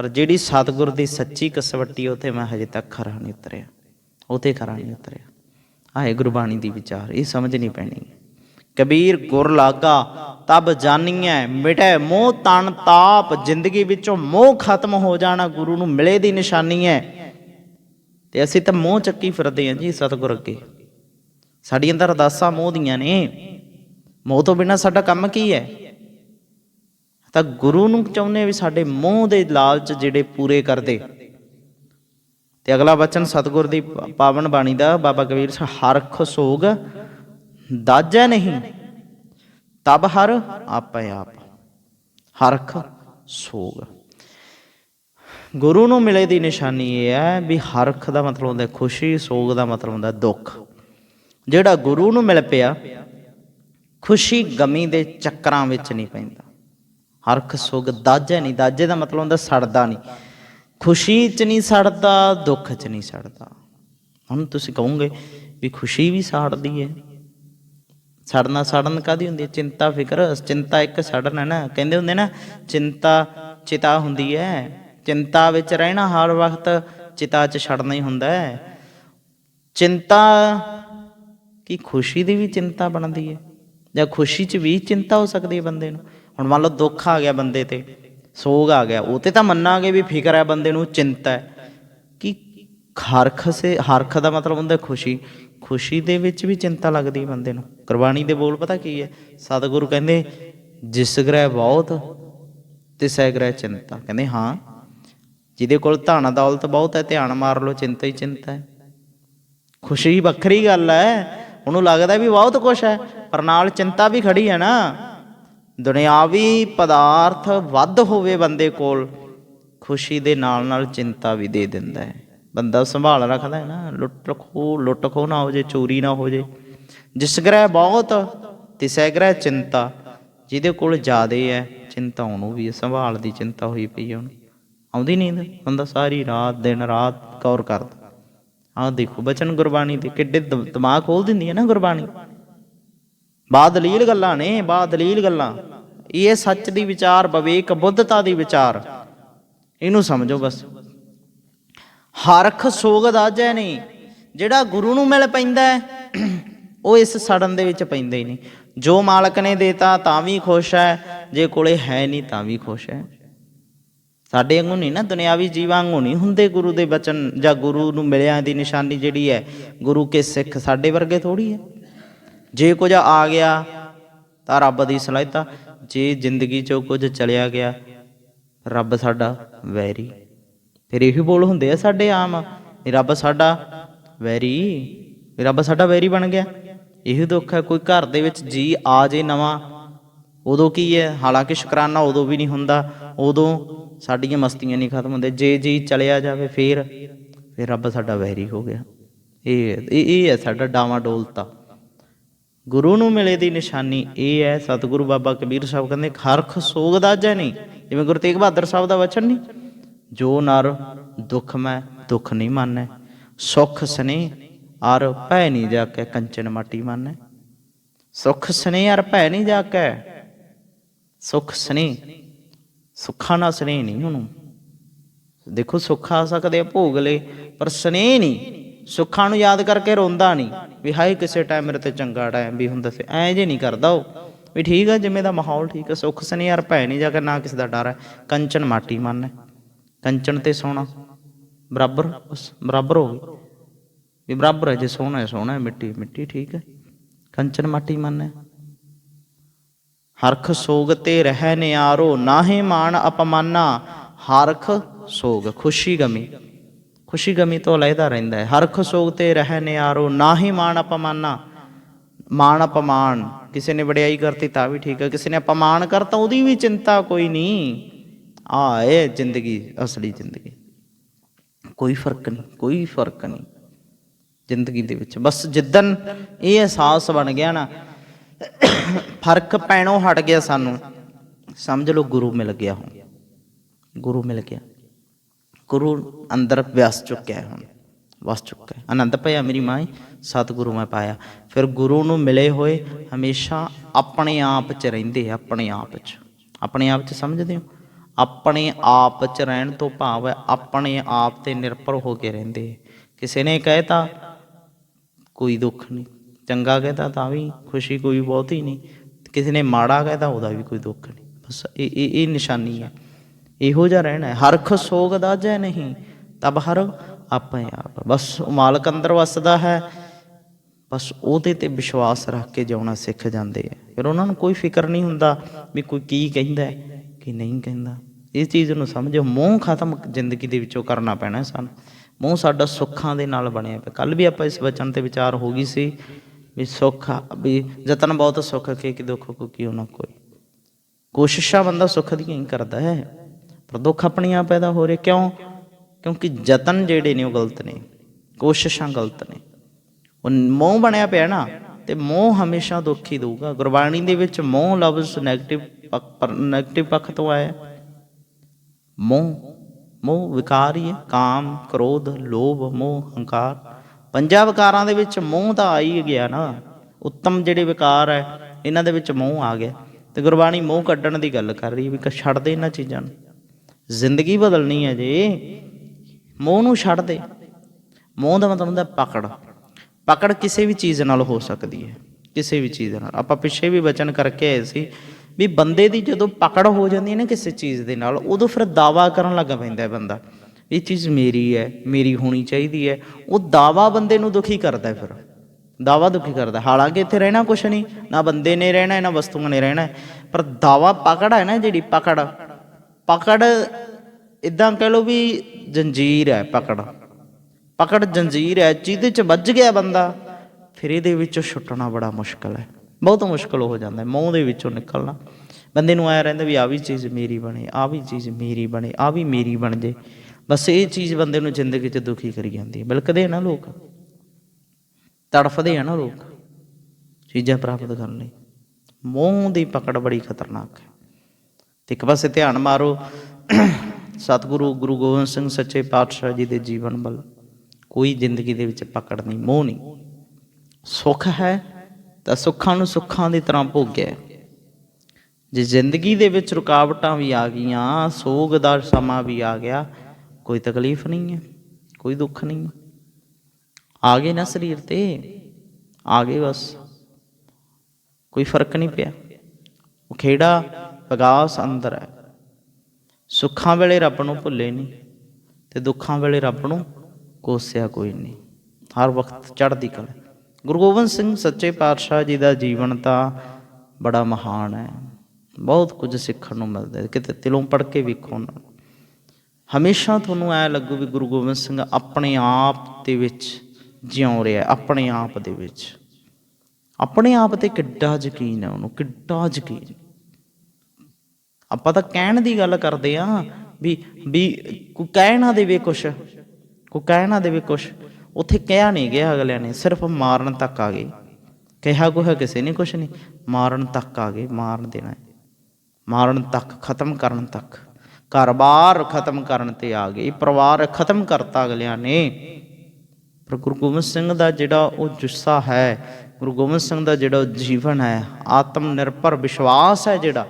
ਪਰ ਜਿਹੜੀ ਸਤਿਗੁਰ ਦੀ ਸੱਚੀ ਕਸਵੱਟੀ, ਉਥੇ ਮੈਂ ਹਜੇ ਤੱਕ ਖਰਾ ਨਹੀਂ ਉਤਰਿਆ। ਉਤੇ ਖਰਾ ਨਹੀਂ ਉਤਰਿਆ। ਆਏ ਗੁਰਬਾਣੀ ਦੀ ਵਿਚਾਰ, ਇਹ ਸਮਝ ਨਹੀਂ ਪੈਣੀ। ਕਬੀਰ ਗੁਰ ਲਾਗਾ, ਤਬ ਜਾਣੀਐ ਮਿਟੈ ਮੋਹ ਤਨ ਤਾਪ, ਜ਼ਿੰਦਗੀ ਵਿੱਚੋਂ ਮੋਹ ਖਤਮ ਹੋ ਜਾਣਾ, ਗੁਰੂ ਨੂੰ ਮਿਲੇ ਦੀ ਨਿਸ਼ਾਨੀ ਹੈ ਤੇ ਅਸੀਂ ਤਾਂ ਮੋਹ ਚੱਕੀ ਫਿਰਦੇ ਹਾਂ ਜੀ ਸਤਿਗੁਰ ਅੱਗੇ। ਸਾਡੀਆਂ ਤਾਂ ਅਰਦਾਸਾਂ ਮੋਹ ਦੀਆਂ ਨੇ। ਮੋਹ ਤੋਂ ਬਿਨਾ ਸਾਡਾ ਕੰਮ ਕੀ ਹੈ? ਤਾਂ ਗੁਰੂ ਨੂੰ ਚਾਹੁੰਦੇ ਵੀ ਸਾਡੇ ਮੋਹ ਦੇ ਲਾਲਚ ਜਿਹੜੇ ਪੂਰੇ ਕਰਦੇ। ਤੇ ਅਗਲਾ ਵਚਨ ਸਤਿਗੁਰ ਦੀ ਪਾਵਨ ਬਾਣੀ ਦਾ, ਬਾਬਾ ਕਬੀਰ ਸਿੰਘ ਹਰਖ ਸੋਗ, ਦਾਜੈ ਨਹੀਂ, ਤਬ ਹਰ ਆਪੇ ਆਪ ਹਰਖ ਸੋਗ। ਗੁਰੂ ਨੂੰ ਮਿਲੇ ਦੀ ਨਿਸ਼ਾਨੀ ਇਹ ਹੈ ਵੀ ਹਰਖ ਦਾ ਮਤਲਬ ਹੁੰਦਾ ਖੁਸ਼ੀ, ਸੋਗ ਦਾ ਮਤਲਬ ਹੁੰਦਾ ਦੁੱਖ। ਜਿਹੜਾ ਗੁਰੂ ਨੂੰ ਮਿਲ ਪਿਆ, ਖੁਸ਼ੀ ਗਮੀ ਦੇ ਚੱਕਰਾਂ ਵਿੱਚ ਨਹੀਂ ਪੈਂਦਾ। ਹਰਖ ਸੁਗ ਦਾਜੇ ਨਹੀਂ, ਦਾਜੇ ਦਾ ਮਤਲਬ ਹੁੰਦਾ ਸੜਦਾ ਨਹੀਂ। ਖੁਸ਼ੀ 'ਚ ਨਹੀਂ ਸੜਦਾ, ਦੁੱਖ 'ਚ ਨਹੀਂ ਸੜਦਾ। ਹੁਣ ਤੁਸੀਂ ਕਹੋਗੇ ਵੀ ਖੁਸ਼ੀ ਵੀ ਸਾੜਦੀ ਹੈ। ਸੜਨਾ ਸੜਨ ਕਾਦੀ ਹੁੰਦੀ ਹੈ? ਚਿੰਤਾ ਫਿਕਰ, ਚਿੰਤਾ ਇੱਕ ਸੜਨ ਹੈ ਨਾ। ਕਹਿੰਦੇ ਹੁੰਦੇ ਨਾ, ਚਿੰਤਾ ਚਿਤਾ ਹੁੰਦੀ ਹੈ। ਚਿੰਤਾ ਵਿੱਚ ਰਹਿਣਾ ਹਰ ਵਕਤ ਚਿਤਾ 'ਚ ਛੜਨਾ ਹੀ ਹੁੰਦਾ ਹੈ। ਚਿੰਤਾ ਕੀ ਖੁਸ਼ੀ ਦੀ ਵੀ ਚਿੰਤਾ ਬਣਦੀ ਹੈ? ਜਾਂ ਖੁਸ਼ੀ 'ਚ ਵੀ ਚਿੰਤਾ ਹੋ ਸਕਦੀ ਹੈ ਬੰਦੇ ਨੂੰ? ਹੁਣ ਮੰਨ ਲਓ ਦੁੱਖ ਆ ਗਿਆ ਬੰਦੇ ਤੇ, ਸੋਗ ਆ ਗਿਆ, ਉਹ ਤੇ ਤਾਂ ਮੰਨਾਂਗੇ ਵੀ ਫਿਕਰ ਹੈ ਬੰਦੇ ਨੂੰ, ਚਿੰਤਾ ਹੈ। ਕਿ ਹਰਖ ਸੇ, ਹਰਖ ਦਾ ਮਤਲਬ ਹੁੰਦਾ ਖੁਸ਼ੀ ਖੁਸ਼ੀ ਦੇ ਵਿੱਚ ਵੀ ਚਿੰਤਾ ਲੱਗਦੀ ਬੰਦੇ ਨੂੰ। ਕੁਰਬਾਨੀ ਦੇ ਬੋਲ ਪਤਾ ਕੀ ਹੈ? ਸਤਿਗੁਰੂ ਕਹਿੰਦੇ, ਜਿਸ ਗ੍ਰਹਿ ਬਹੁਤ, ਤਿਸੈ ਗ੍ਰਹਿ ਚਿੰਤਾ। ਕਹਿੰਦੇ, ਹਾਂ, ਜਿਹਦੇ ਕੋਲ ਧਨ, ਦੌਲਤ ਬਹੁਤ ਹੈ, ਧਿਆਨ ਮਾਰ ਲਓ, ਚਿੰਤਾ ਹੀ ਚਿੰਤਾ ਹੈ। ਖੁਸ਼ੀ ਵੱਖਰੀ ਗੱਲ ਹੈ, ਉਹਨੂੰ ਲੱਗਦਾ ਵੀ ਬਹੁਤ ਕੁਝ ਹੈ, ਪਰ ਨਾਲ ਚਿੰਤਾ ਵੀ ਖੜੀ ਹੈ ਨਾ। ਦੁਨਿਆਵੀ ਪਦਾਰਥ ਵੱਧ ਹੋਵੇ ਬੰਦੇ ਕੋਲ ਖੁਸ਼ੀ ਦੇ ਨਾਲ ਨਾਲ ਚਿੰਤਾ ਵੀ ਦੇ ਦਿੰਦਾ ਹੈ। ਬੰਦਾ ਸੰਭਾਲ ਰੱਖਦਾ ਹੈ ਨਾ ਲੁੱਟ ਖੋ ਲੁੱਟ ਖੋ ਨਾ ਹੋ ਜੇ ਚੋਰੀ ਨਾ ਹੋ ਜੇ। ਜਿਸ ਗ੍ਰਹਿ ਬਹੁਤ ਤਿਸੈ ਗ੍ਰਹਿ ਚਿੰਤਾ ਜਿਹਦੇ ਕੋਲ ਜ਼ਿਆਦੇ ਹੈ ਚਿੰਤਾ ਉਹਨੂੰ ਵੀ ਹੈ, ਸੰਭਾਲ ਦੀ ਚਿੰਤਾ ਹੋਈ ਪਈ ਹੈ ਉਹਨੂੰ। ਆਉਂਦੀ ਨੀਂਦ ਬੰਦਾ ਸਾਰੀ ਰਾਤ ਦਿਨ ਰਾਤ ਗੌਰ ਕਰਦਾ। ਆਹ ਦੇਖੋ ਬਚਨ ਗੁਰਬਾਣੀ ਦੇ ਕਿੱਡੇ ਦ- ਦਿਮਾਗ ਖੋਲ ਦਿੰਦੀ ਹੈ ਨਾ ਗੁਰਬਾਣੀ। ਬਾਦਲੀਲ ਗੱਲਾਂ ਨੇ ਬਾਦਲੀਲ ਗੱਲਾਂ। ਇਹ ਸੱਚ ਦੀ ਵਿਚਾਰ, ਵਿਵੇਕ ਬੁੱਧਤਾ ਦੀ ਵਿਚਾਰ। ਇਹਨੂੰ ਸਮਝੋ ਬਸ। ਹਰਖ ਸੋਗ ਦਾਜੈ ਨਹੀਂ। ਜਿਹੜਾ ਗੁਰੂ ਨੂੰ ਮਿਲ ਪੈਂਦਾ ਉਹ ਇਸ ਸੜਨ ਦੇ ਵਿੱਚ ਪੈਂਦਾ ਹੀ ਨਹੀਂ। ਜੋ ਮਾਲਕ ਨੇ ਦੇਤਾ, ਤਾਂ ਵੀ ਖੁਸ਼ ਹੈ। ਜੇ ਕੋਲੇ ਹੈ ਨਹੀਂ, ਤਾਂ ਵੀ ਖੁਸ਼ ਹੈ। ਸਾਡੇ ਵਾਂਗੂ ਨਹੀਂ ਨਾ, ਦੁਨਿਆਵੀ ਜੀਵਾਂ ਵਾਂਗੂ ਨਹੀਂ ਹੁੰਦੇ ਗੁਰੂ ਦੇ ਬਚਨ ਜਾਂ ਗੁਰੂ ਨੂੰ ਮਿਲਿਆਂ ਦੀ ਨਿਸ਼ਾਨੀ ਜਿਹੜੀ ਹੈ, ਗੁਰੂ ਕੇ ਸਿੱਖ ਸਾਡੇ ਵਰਗੇ ਥੋੜੀ ਹੈ। ਜੇ ਕੁਝ ਆ ਗਿਆ ਤਾਂ ਰੱਬ ਦੀ ਸਲਾਹਤਾ ਜੇ ਜ਼ਿੰਦਗੀ ਚੋਂ ਕੁਝ ਚਲਿਆ ਗਿਆ, ਰੱਬ ਸਾਡਾ ਵੈਰੀ। ਫਿਰ ਇਹੀ ਬੋਲ ਹੁੰਦੇ ਆ ਸਾਡੇ ਆਮ ਰੱਬ ਸਾਡਾ ਵੈਰੀ ਰੱਬ ਸਾਡਾ ਵੈਰੀ ਬਣ ਗਿਆ। ਇਹੀ ਦੁੱਖ ਹੈ, ਕੋਈ ਘਰ ਦੇ ਵਿੱਚ ਜੀ ਆ ਜੇ ਨਵਾਂ, ਉਦੋਂ ਕੀ ਹੈ? ਹਾਲਾਂਕਿ ਸ਼ੁਕਰਾਨਾ ਉਦੋਂ ਵੀ ਨਹੀਂ ਹੁੰਦਾ, ਉਦੋਂ ਸਾਡੀਆਂ ਮਸਤੀਆਂ ਨਹੀਂ ਖਤਮ ਹੁੰਦੇ ਜੇ ਜੀ ਚਲਿਆ ਜਾਵੇ ਫੇਰ, ਫਿਰ ਰੱਬ ਸਾਡਾ ਵੈਰੀ ਹੋ ਗਿਆ। ਇਹ ਇਹ ਇਹ ਹੈ ਸਾਡਾ ਡਾਵਾ ਡੋਲਤਾ। ਗੁਰੂ ਨੂੰ ਮਿਲੇ ਦੀ ਨਿਸ਼ਾਨੀ ਇਹ ਹੈ, ਸਤਿਗੁਰੂ ਬਾਬਾ ਕਬੀਰ ਸਾਹਿਬ ਕਹਿੰਦੇ, ਖਰਖ ਸੋਗ ਦਾਜੈ ਨਹੀਂ। ਜਿਵੇਂ ਗੁਰੂ ਤੇਗ ਬਹਾਦਰ ਸਾਹਿਬ ਦਾ ਵਚਨ ਨਹੀਂ। ਜੋ ਨਰ ਦੁੱਖ ਮੈਂ, ਦੁੱਖ ਨਹੀਂ ਮੰਨੈ। ਸੁਖ ਸਨੇ ਅਰ ਭੈ ਨਹੀਂ ਜਾ ਕੇ ਕੰਚਨ ਮਾਟੀ ਮੰਨੈ। ਸੁਖ ਸਨੇ ਅਰ ਭੈ ਨਹੀਂ ਜਾ ਕੇ ਸੁਖ ਸਨੇ ਸੁੱਖਾਂ ਨਾਲ ਸਨੇ ਨਹੀਂ ਉਹਨੂੰ। ਦੇਖੋ ਸੁੱਖ ਆ ਸਕਦੇ ਆ ਭੋਗ ਲਏ, ਪਰ ਸਨੇਹ ਨਹੀਂ। ਸੁੱਖਾਂ ਨੂੰ ਯਾਦ ਕਰਕੇ ਰੋਂਦਾ ਨਹੀਂ। ਵੀ ਹਾਏ, ਕਿਸੇ ਟਾਈਮ ਮੇਰੇ ਤੇ ਚੰਗਾ ਟਾਈਮ ਵੀ ਹੁੰਦਾ ਸੀ। ਐਂ ਜੇ ਨਹੀਂ ਕਰਦਾ ਉਹ। ਵੀ ਠੀਕ ਹੈ ਜਿਵੇਂ ਦਾ ਮਾਹੌਲ ਠੀਕ ਹੈ ਸੁੱਖ ਸਨੀ ਭੈ ਨਹੀਂ ਜਾ ਕੇ ਨਾ ਕਿਸੇ ਦਾ ਡਰ ਹੈ ਕੰਚਨ ਮਾਟੀ ਮਨ। ਹੈ ਕੰਚਨ ਤੇ ਸੋਨਾ ਬਰਾਬਰ ਬਰਾਬਰ ਹੋ ਗਈ। ਵੀ ਬਰਾਬਰ ਹੈ ਜੇ ਸੋਨਾ ਹੈ ਸੋਨਾ ਹੈ, ਮਿੱਟੀ ਮਿੱਟੀ ਠੀਕ ਹੈ ਕੰਚਨ ਮਾਟੀ ਮਨ। ਹੈ ਹਰਖ ਸੋਗ ਤੇ ਰਹਿ ਨਿਆਰੋ, ਨਾਹੇ ਮਾਨ ਅਪਮਾਨਾ। ਹਰਖ ਸੋਗ, ਖੁਸ਼ੀ ਗਮੀ। ਖੁਸ਼ੀ ਗਮੀ ਤੋਂ ਲੈਦਾ ਰਹਿੰਦਾ ਹੈ। ਹਰਖ ਸੋਗ ਤੇ ਰਹਿ ਨਿਆਰੋ ਨਾ ਹੀ ਮਾਣ ਅਪਮਾਨਾ ਮਾਣ ਅਪਮਾਨ। ਕਿਸੇ ਨੇ ਵਡਿਆਈ ਕਰਤੀ ਤਾਂ ਵੀ ਠੀਕ ਹੈ, ਕਿਸੇ ਨੇ ਅਪਮਾਨ ਕਰਤਾ ਉਹਦੀ ਵੀ ਚਿੰਤਾ ਕੋਈ ਨਹੀਂ। ਆ, ਇਹ ਜ਼ਿੰਦਗੀ, ਅਸਲੀ ਜ਼ਿੰਦਗੀ। ਕੋਈ ਫ਼ਰਕ ਨਹੀਂ, ਕੋਈ ਫ਼ਰਕ ਨਹੀਂ ਜ਼ਿੰਦਗੀ ਦੇ ਵਿੱਚ। ਬਸ ਜਿੱਦਨ ਇਹ ਅਹਿਸਾਸ ਬਣ ਗਿਆ ਨਾ, ਫ਼ਰਕ ਪੈਣੋਂ ਹਟ ਗਿਆ ਸਾਨੂੰ। ਸਮਝ ਲਓ, ਗੁਰੂ ਮਿਲ ਗਿਆ ਹੁਣ। ਗੁਰੂ ਮਿਲ ਗਿਆ। ਗੁਰੂ ਅੰਦਰ ਵਿਆਸ ਚੁੱਕਿਆ ਹੈ ਹੁਣ ਵਸ ਚੁੱਕਾ ਹੈ। ਆਨੰਦ ਪਿਆ ਮੇਰੀ ਮਾਂ ਸਤਿਗੁਰੂ ਮੈਂ ਪਾਇਆ। ਫਿਰ ਗੁਰੂ ਨੂੰ ਮਿਲੇ ਹੋਏ ਹਮੇਸ਼ਾ ਆਪਣੇ ਆਪ 'ਚ ਰਹਿੰਦੇ ਆ, ਆਪਣੇ ਆਪ 'ਚ। ਆਪਣੇ ਆਪ 'ਚ ਸਮਝਦੇ ਹੋ? ਆਪਣੇ ਆਪ 'ਚ ਰਹਿਣ ਤੋਂ ਭਾਵ ਹੈ ਆਪਣੇ ਆਪ ਤੇ ਨਿਰਭਰ ਹੋ ਕੇ ਰਹਿੰਦੇ। ਕਿਸੇ ਨੇ ਕਹਿਤਾ ਕੋਈ ਦੁੱਖ ਨਹੀਂ। ਚੰਗਾ ਕਹਤਾ ਤਾਂ ਵੀ ਖੁਸ਼ੀ ਕੋਈ ਬਹੁਤੀ ਨਹੀਂ। ਕਿਸੇ ਨੇ ਮਾੜਾ ਕਹਤਾ ਉਹਦਾ ਵੀ ਕੋਈ ਦੁੱਖ ਨਹੀਂ। ਬਸ ਇਹ ਇਹ ਇਹ ਨਿਸ਼ਾਨੀ ਹੈ। ਇਹੋ ਜਿਹਾ ਰਹਿਣਾ ਹਰਖ ਸੋਗ ਦਾ ਜੈ ਨਹੀਂ, ਤਬ ਹਰ ਆਪਣੇ ਆਪ। ਬਸ ਉਹ ਮਾਲਕ ਅੰਦਰ ਵਸਦਾ ਹੈ, ਬਸ ਉਹਦੇ ਤੇ ਵਿਸ਼ਵਾਸ ਰੱਖ ਕੇ ਜਿਉਣਾ ਸਿੱਖ ਜਾਂਦੇ ਆ। ਫਿਰ ਉਹਨਾਂ ਨੂੰ ਕੋਈ ਫਿਕਰ ਨਹੀਂ ਹੁੰਦਾ ਵੀ ਕੋਈ ਕੀ ਕਹਿੰਦਾ ਹੈ, ਕਿ ਨਹੀਂ ਕਹਿੰਦਾ। ਇਸ ਚੀਜ਼ ਨੂੰ ਸਮਝੋ, ਮੋਹ ਖਤਮ ਜ਼ਿੰਦਗੀ ਦੇ ਵਿੱਚੋਂ ਕਰਨਾ ਪੈਣਾ ਸਾਨੂੰ। ਮੋਹ ਸਾਡਾ ਸੁੱਖਾਂ ਦੇ ਨਾਲ ਬਣਿਆ ਪਿਆ। ਕੱਲ ਵੀ ਆਪਾਂ ਇਸ ਵਚਨ ਤੇ ਵਿਚਾਰ ਹੋ ਗਈ ਸੀ ਵੀ ਸੁੱਖ, ਵੀ ਯਤਨ ਬਹੁਤ ਸੁੱਖ, ਕੇ ਕਿ ਦੁੱਖ ਕੋ ਕਿਉਂ ਨਾ ਕੋਈ। ਕੋਸ਼ਿਸ਼ਾਂ ਬੰਦਾ ਸੁੱਖ ਦੀਆਂ ਹੀ ਕਰਦਾ ਹੈ। ਪਰ ਦੁੱਖ ਆਪਣੀਆਂ ਪੈਦਾ ਹੋ ਰਹੇ ਕਿਉਂ? ਕਿਉਂਕਿ ਯਤਨ ਜਿਹੜੇ ਨੇ ਉਹ ਗਲਤ ਨੇ, ਕੋਸ਼ਿਸ਼ਾਂ ਗਲਤ ਨੇ। ਉਹ ਮੋਹ ਬਣਿਆ ਪਿਆ ਨਾ, ਤੇ ਮੋਹ ਹਮੇਸ਼ਾ ਦੁੱਖ ਹੀ ਦਊਗਾ। ਗੁਰਬਾਣੀ ਦੇ ਵਿੱਚ ਮੋਹ ਲਫ਼ਜ਼ 네ਗੇਟਿਵ ਪੱਖ ਪਰ 네ਗੇਟਿਵ ਪੱਖ ਤੋਂ ਆਇਆ। ਮੋਹ ਮੋਹ ਵਿਕਾਰ ਹੀ ਹੈ। ਕਾਮ, ਕ੍ਰੋਧ, ਲੋਭ, ਮੋਹ, ਹੰਕਾਰ। ਪੰਜਾਂ ਵਿਕਾਰਾਂ ਦੇ ਵਿੱਚ ਮੋਹ ਤਾਂ ਆ ਹੀ ਗਿਆ ਨਾ। ਉੱਤਮ ਜਿਹੜੇ ਵਿਕਾਰ ਹੈ, ਇਹਨਾਂ ਦੇ ਵਿੱਚ ਮੋਹ ਆ ਗਿਆ। ਤੇ ਗੁਰਬਾਣੀ ਮੋਹ ਕੱਢਣ ਦੀ ਗੱਲ ਕਰ ਰਹੀ ਹੈ ਵੀ ਕ ਛੱਡ ਦੇ ਇਹਨਾਂ ਚੀਜ਼ਾਂ ਨੂੰ। ਜ਼ਿੰਦਗੀ ਬਦਲਣੀ ਹੈ ਜੇ। ਮੋਹ ਨੂੰ ਛੱਡ ਦੇ। ਮੋਹ ਦਾ ਮਤਲਬ ਹੁੰਦਾ ਪਕੜ। ਪਕੜ ਕਿਸੇ ਵੀ ਚੀਜ਼ ਨਾਲ ਹੋ ਸਕਦੀ ਹੈ। ਕਿਸੇ ਵੀ ਚੀਜ਼ ਨਾਲ। ਆਪਾਂ ਪਿੱਛੇ ਵੀ ਵਚਨ ਕਰਕੇ ਆਏ ਸੀ ਵੀ ਬੰਦੇ ਦੀ ਜਦੋਂ ਪਕੜ ਹੋ ਜਾਂਦੀ ਹੈ ਨਾ ਕਿਸੇ ਚੀਜ਼ ਦੇ ਨਾਲ, ਉਦੋਂ ਫਿਰ ਦਾਵਾ ਕਰਨ ਲੱਗ ਪੈਂਦਾ ਹੈ ਬੰਦਾ। ਇਹ ਚੀਜ਼ ਮੇਰੀ ਹੈ, ਮੇਰੀ ਹੋਣੀ ਚਾਹੀਦੀ ਹੈ। ਉਹ ਦਾਵਾ ਬੰਦੇ ਨੂੰ ਦੁਖੀ ਕਰਦਾ ਫਿਰ। ਦਾਵਾ ਦੁਖੀ ਕਰਦਾ ਹਾਲਾਂਕਿ ਇੱਥੇ ਰਹਿਣਾ ਕੁਛ ਨਹੀਂ। ਨਾ ਬੰਦੇ ਨੇ ਰਹਿਣਾ, ਨਾ ਵਸਤੂਆਂ ਨੇ ਰਹਿਣਾ ਪਰ ਦਾਵਾ ਪਕੜ ਹੈ ਨਾ ਜਿਹੜੀ ਪਕੜ। ਪਕੜ ਇਦਾਂ ਕਹਿ ਲਓ ਵੀ ਜੰਜੀਰ ਹੈ ਪਕੜ। ਪਕੜ ਜੰਜੀਰ ਹੈ, ਜਿਹਦੇ ਚ ਵੱਜ ਗਿਆ ਬੰਦਾ, ਫਿਰ ਇਹਦੇ ਵਿੱਚੋਂ ਛੁੱਟਣਾ ਬੜਾ ਮੁਸ਼ਕਲ ਹੈ। ਬਹੁਤ ਮੁਸ਼ਕਲ ਹੋ ਜਾਂਦਾ ਮੂੰਹ ਦੇ ਵਿੱਚੋਂ ਨਿਕਲਣਾ। ਬੰਦੇ ਨੂੰ ਆਇਆ ਰਹਿੰਦਾ ਵੀ ਆ ਵੀ ਚੀਜ਼ ਮੇਰੀ ਬਣੇ ਆ ਵੀ ਚੀਜ਼ ਮੇਰੀ ਬਣੇ ਆ ਵੀ ਮੇਰੀ ਬਣ ਜੇ। ਬਸ ਇਹ ਚੀਜ਼ ਬੰਦੇ ਨੂੰ ਜ਼ਿੰਦਗੀ 'ਚ ਦੁਖੀ ਕਰੀ ਜਾਂਦੀ ਹੈ। ਬਿਲਕਦੇ ਆ ਨਾ ਲੋਕ। ਤੜਫਦੇ ਆ ਨਾ ਲੋਕ। ਚੀਜ਼ਾਂ ਪ੍ਰਾਪਤ ਕਰਨ ਲਈ। ਮੋਹ ਦੀ ਪਕੜ ਬੜੀ ਖਤਰਨਾਕ ਹੈ। ਤੇ ਇੱਕ ਪਾਸੇ ਧਿਆਨ ਮਾਰੋ। ਸਤਿਗੁਰੂ ਗੁਰੂ ਗੋਬਿੰਦ ਸਿੰਘ ਸੱਚੇ ਪਾਤਸ਼ਾਹ ਜੀ ਦੇ ਜੀਵਨ ਵੱਲ ਕੋਈ ਜ਼ਿੰਦਗੀ ਦੇ ਵਿੱਚ ਪਕੜ ਨਹੀਂ, ਮੋਹ ਨਹੀਂ। ਸੁੱਖ ਹੈ ਤਾਂ ਸੁੱਖਾਂ ਨੂੰ ਸੁੱਖਾਂ ਦੀ ਤਰ੍ਹਾਂ ਭੋਗਿਆ ਜੇ ਜ਼ਿੰਦਗੀ ਦੇ ਵਿੱਚ ਰੁਕਾਵਟਾਂ ਵੀ ਆ ਗਈਆਂ, ਸੋਗ ਦਾ ਸਮਾਂ ਵੀ ਆ ਗਿਆ, ਕੋਈ ਤਕਲੀਫ ਨਹੀਂ ਹੈ, ਕੋਈ ਦੁੱਖ ਨਹੀਂ ਆ ਗਏ ਨਾ ਸਰੀਰ ਤੇ, ਆ ਗਏ ਬਸ। ਕੋਈ ਫ਼ਰਕ ਨਹੀਂ ਪਿਆ। ਉਹ ਖੇੜਾ ਪਗਾਸ ਅੰਦਰ ਹੈ। ਸੁੱਖਾਂ ਵੇਲੇ ਰੱਬ ਨੂੰ ਭੁੱਲੇ ਨਹੀਂ ਤੇ ਦੁੱਖਾਂ ਵੇਲੇ ਰੱਬ ਨੂੰ ਕੋਸਿਆ ਕੋਈ ਨਹੀਂ। ਹਰ ਵਕਤ ਚੜ੍ਹਦੀ ਕਲਾ ਗੁਰੂ ਗੋਬਿੰਦ ਸਿੰਘ ਸੱਚੇ ਪਾਤਸ਼ਾਹ ਜੀ ਦਾ ਜੀਵਨ ਤਾਂ ਬੜਾ ਮਹਾਨ ਹੈ। ਬਹੁਤ ਕੁਝ ਸਿੱਖਣ ਨੂੰ ਮਿਲਦਾ ਕਿਤੇ ਦਿਲੋਂ ਪੜ੍ਹ ਕੇ ਵੇਖੋ ਉਹਨਾਂ ਨੂੰ। ਹਮੇਸ਼ਾ ਤੁਹਾਨੂੰ ਐ ਲੱਗੂ ਵੀ ਗੁਰੂ ਗੋਬਿੰਦ ਸਿੰਘ ਆਪਣੇ ਆਪ ਦੇ ਵਿੱਚ ਜਿਉਂ ਰਿਹਾ ਆਪਣੇ ਆਪ ਦੇ ਵਿੱਚ। ਆਪਣੇ ਆਪ ਤੇ ਕਿੱਡਾ ਯਕੀਨ ਹੈ ਉਹਨੂੰ, ਕਿੱਡਾ ਯਕੀਨ। ਆਪਾਂ ਤਾਂ ਕਹਿਣ ਦੀ ਗੱਲ ਕਰਦੇ ਆ ਵੀ ਵੀ ਕੋਈ ਕਹਿ ਨਾ ਦੇਵੇ ਕੁਛ, ਕੋਈ ਕਹਿ ਨਾ ਦੇਵੇ ਕੁਛ। ਉੱਥੇ ਕਿਹਾ ਨਹੀਂ ਗਿਆ ਅਗਲਿਆਂ ਨੇ, ਸਿਰਫ ਮਾਰਨ ਤੱਕ ਆ ਗਏ। ਕਿਹਾ ਕੋਈ ਕਿਸੇ ਨੇ ਕੁਛ ਨਹੀਂ ਮਾਰਨ ਤੱਕ ਆ ਗਏ ਮਾਰਨ ਦੇਣਾ। ਮਾਰਨ ਤੱਕ, ਖਤਮ ਕਰਨ ਤੱਕ। ਘਰ-ਬਾਰ ਖਤਮ ਕਰਨ ਤੇ ਆ ਗਏ। ਪਰਿਵਾਰ ਖਤਮ ਕਰਤਾ ਅਗਲਿਆਂ ਨੇ। ਪਰ ਗੁਰੂ ਗੋਬਿੰਦ ਸਿੰਘ ਦਾ ਜਿਹੜਾ ਉਹ ਜੁੱਸਾ ਹੈ, ਗੁਰੂ ਗੋਬਿੰਦ ਸਿੰਘ ਦਾ ਜਿਹੜਾ ਜੀਵਨ ਹੈ ਆਤਮ ਨਿਰਭਰ ਵਿਸ਼ਵਾਸ ਹੈ ਜਿਹੜਾ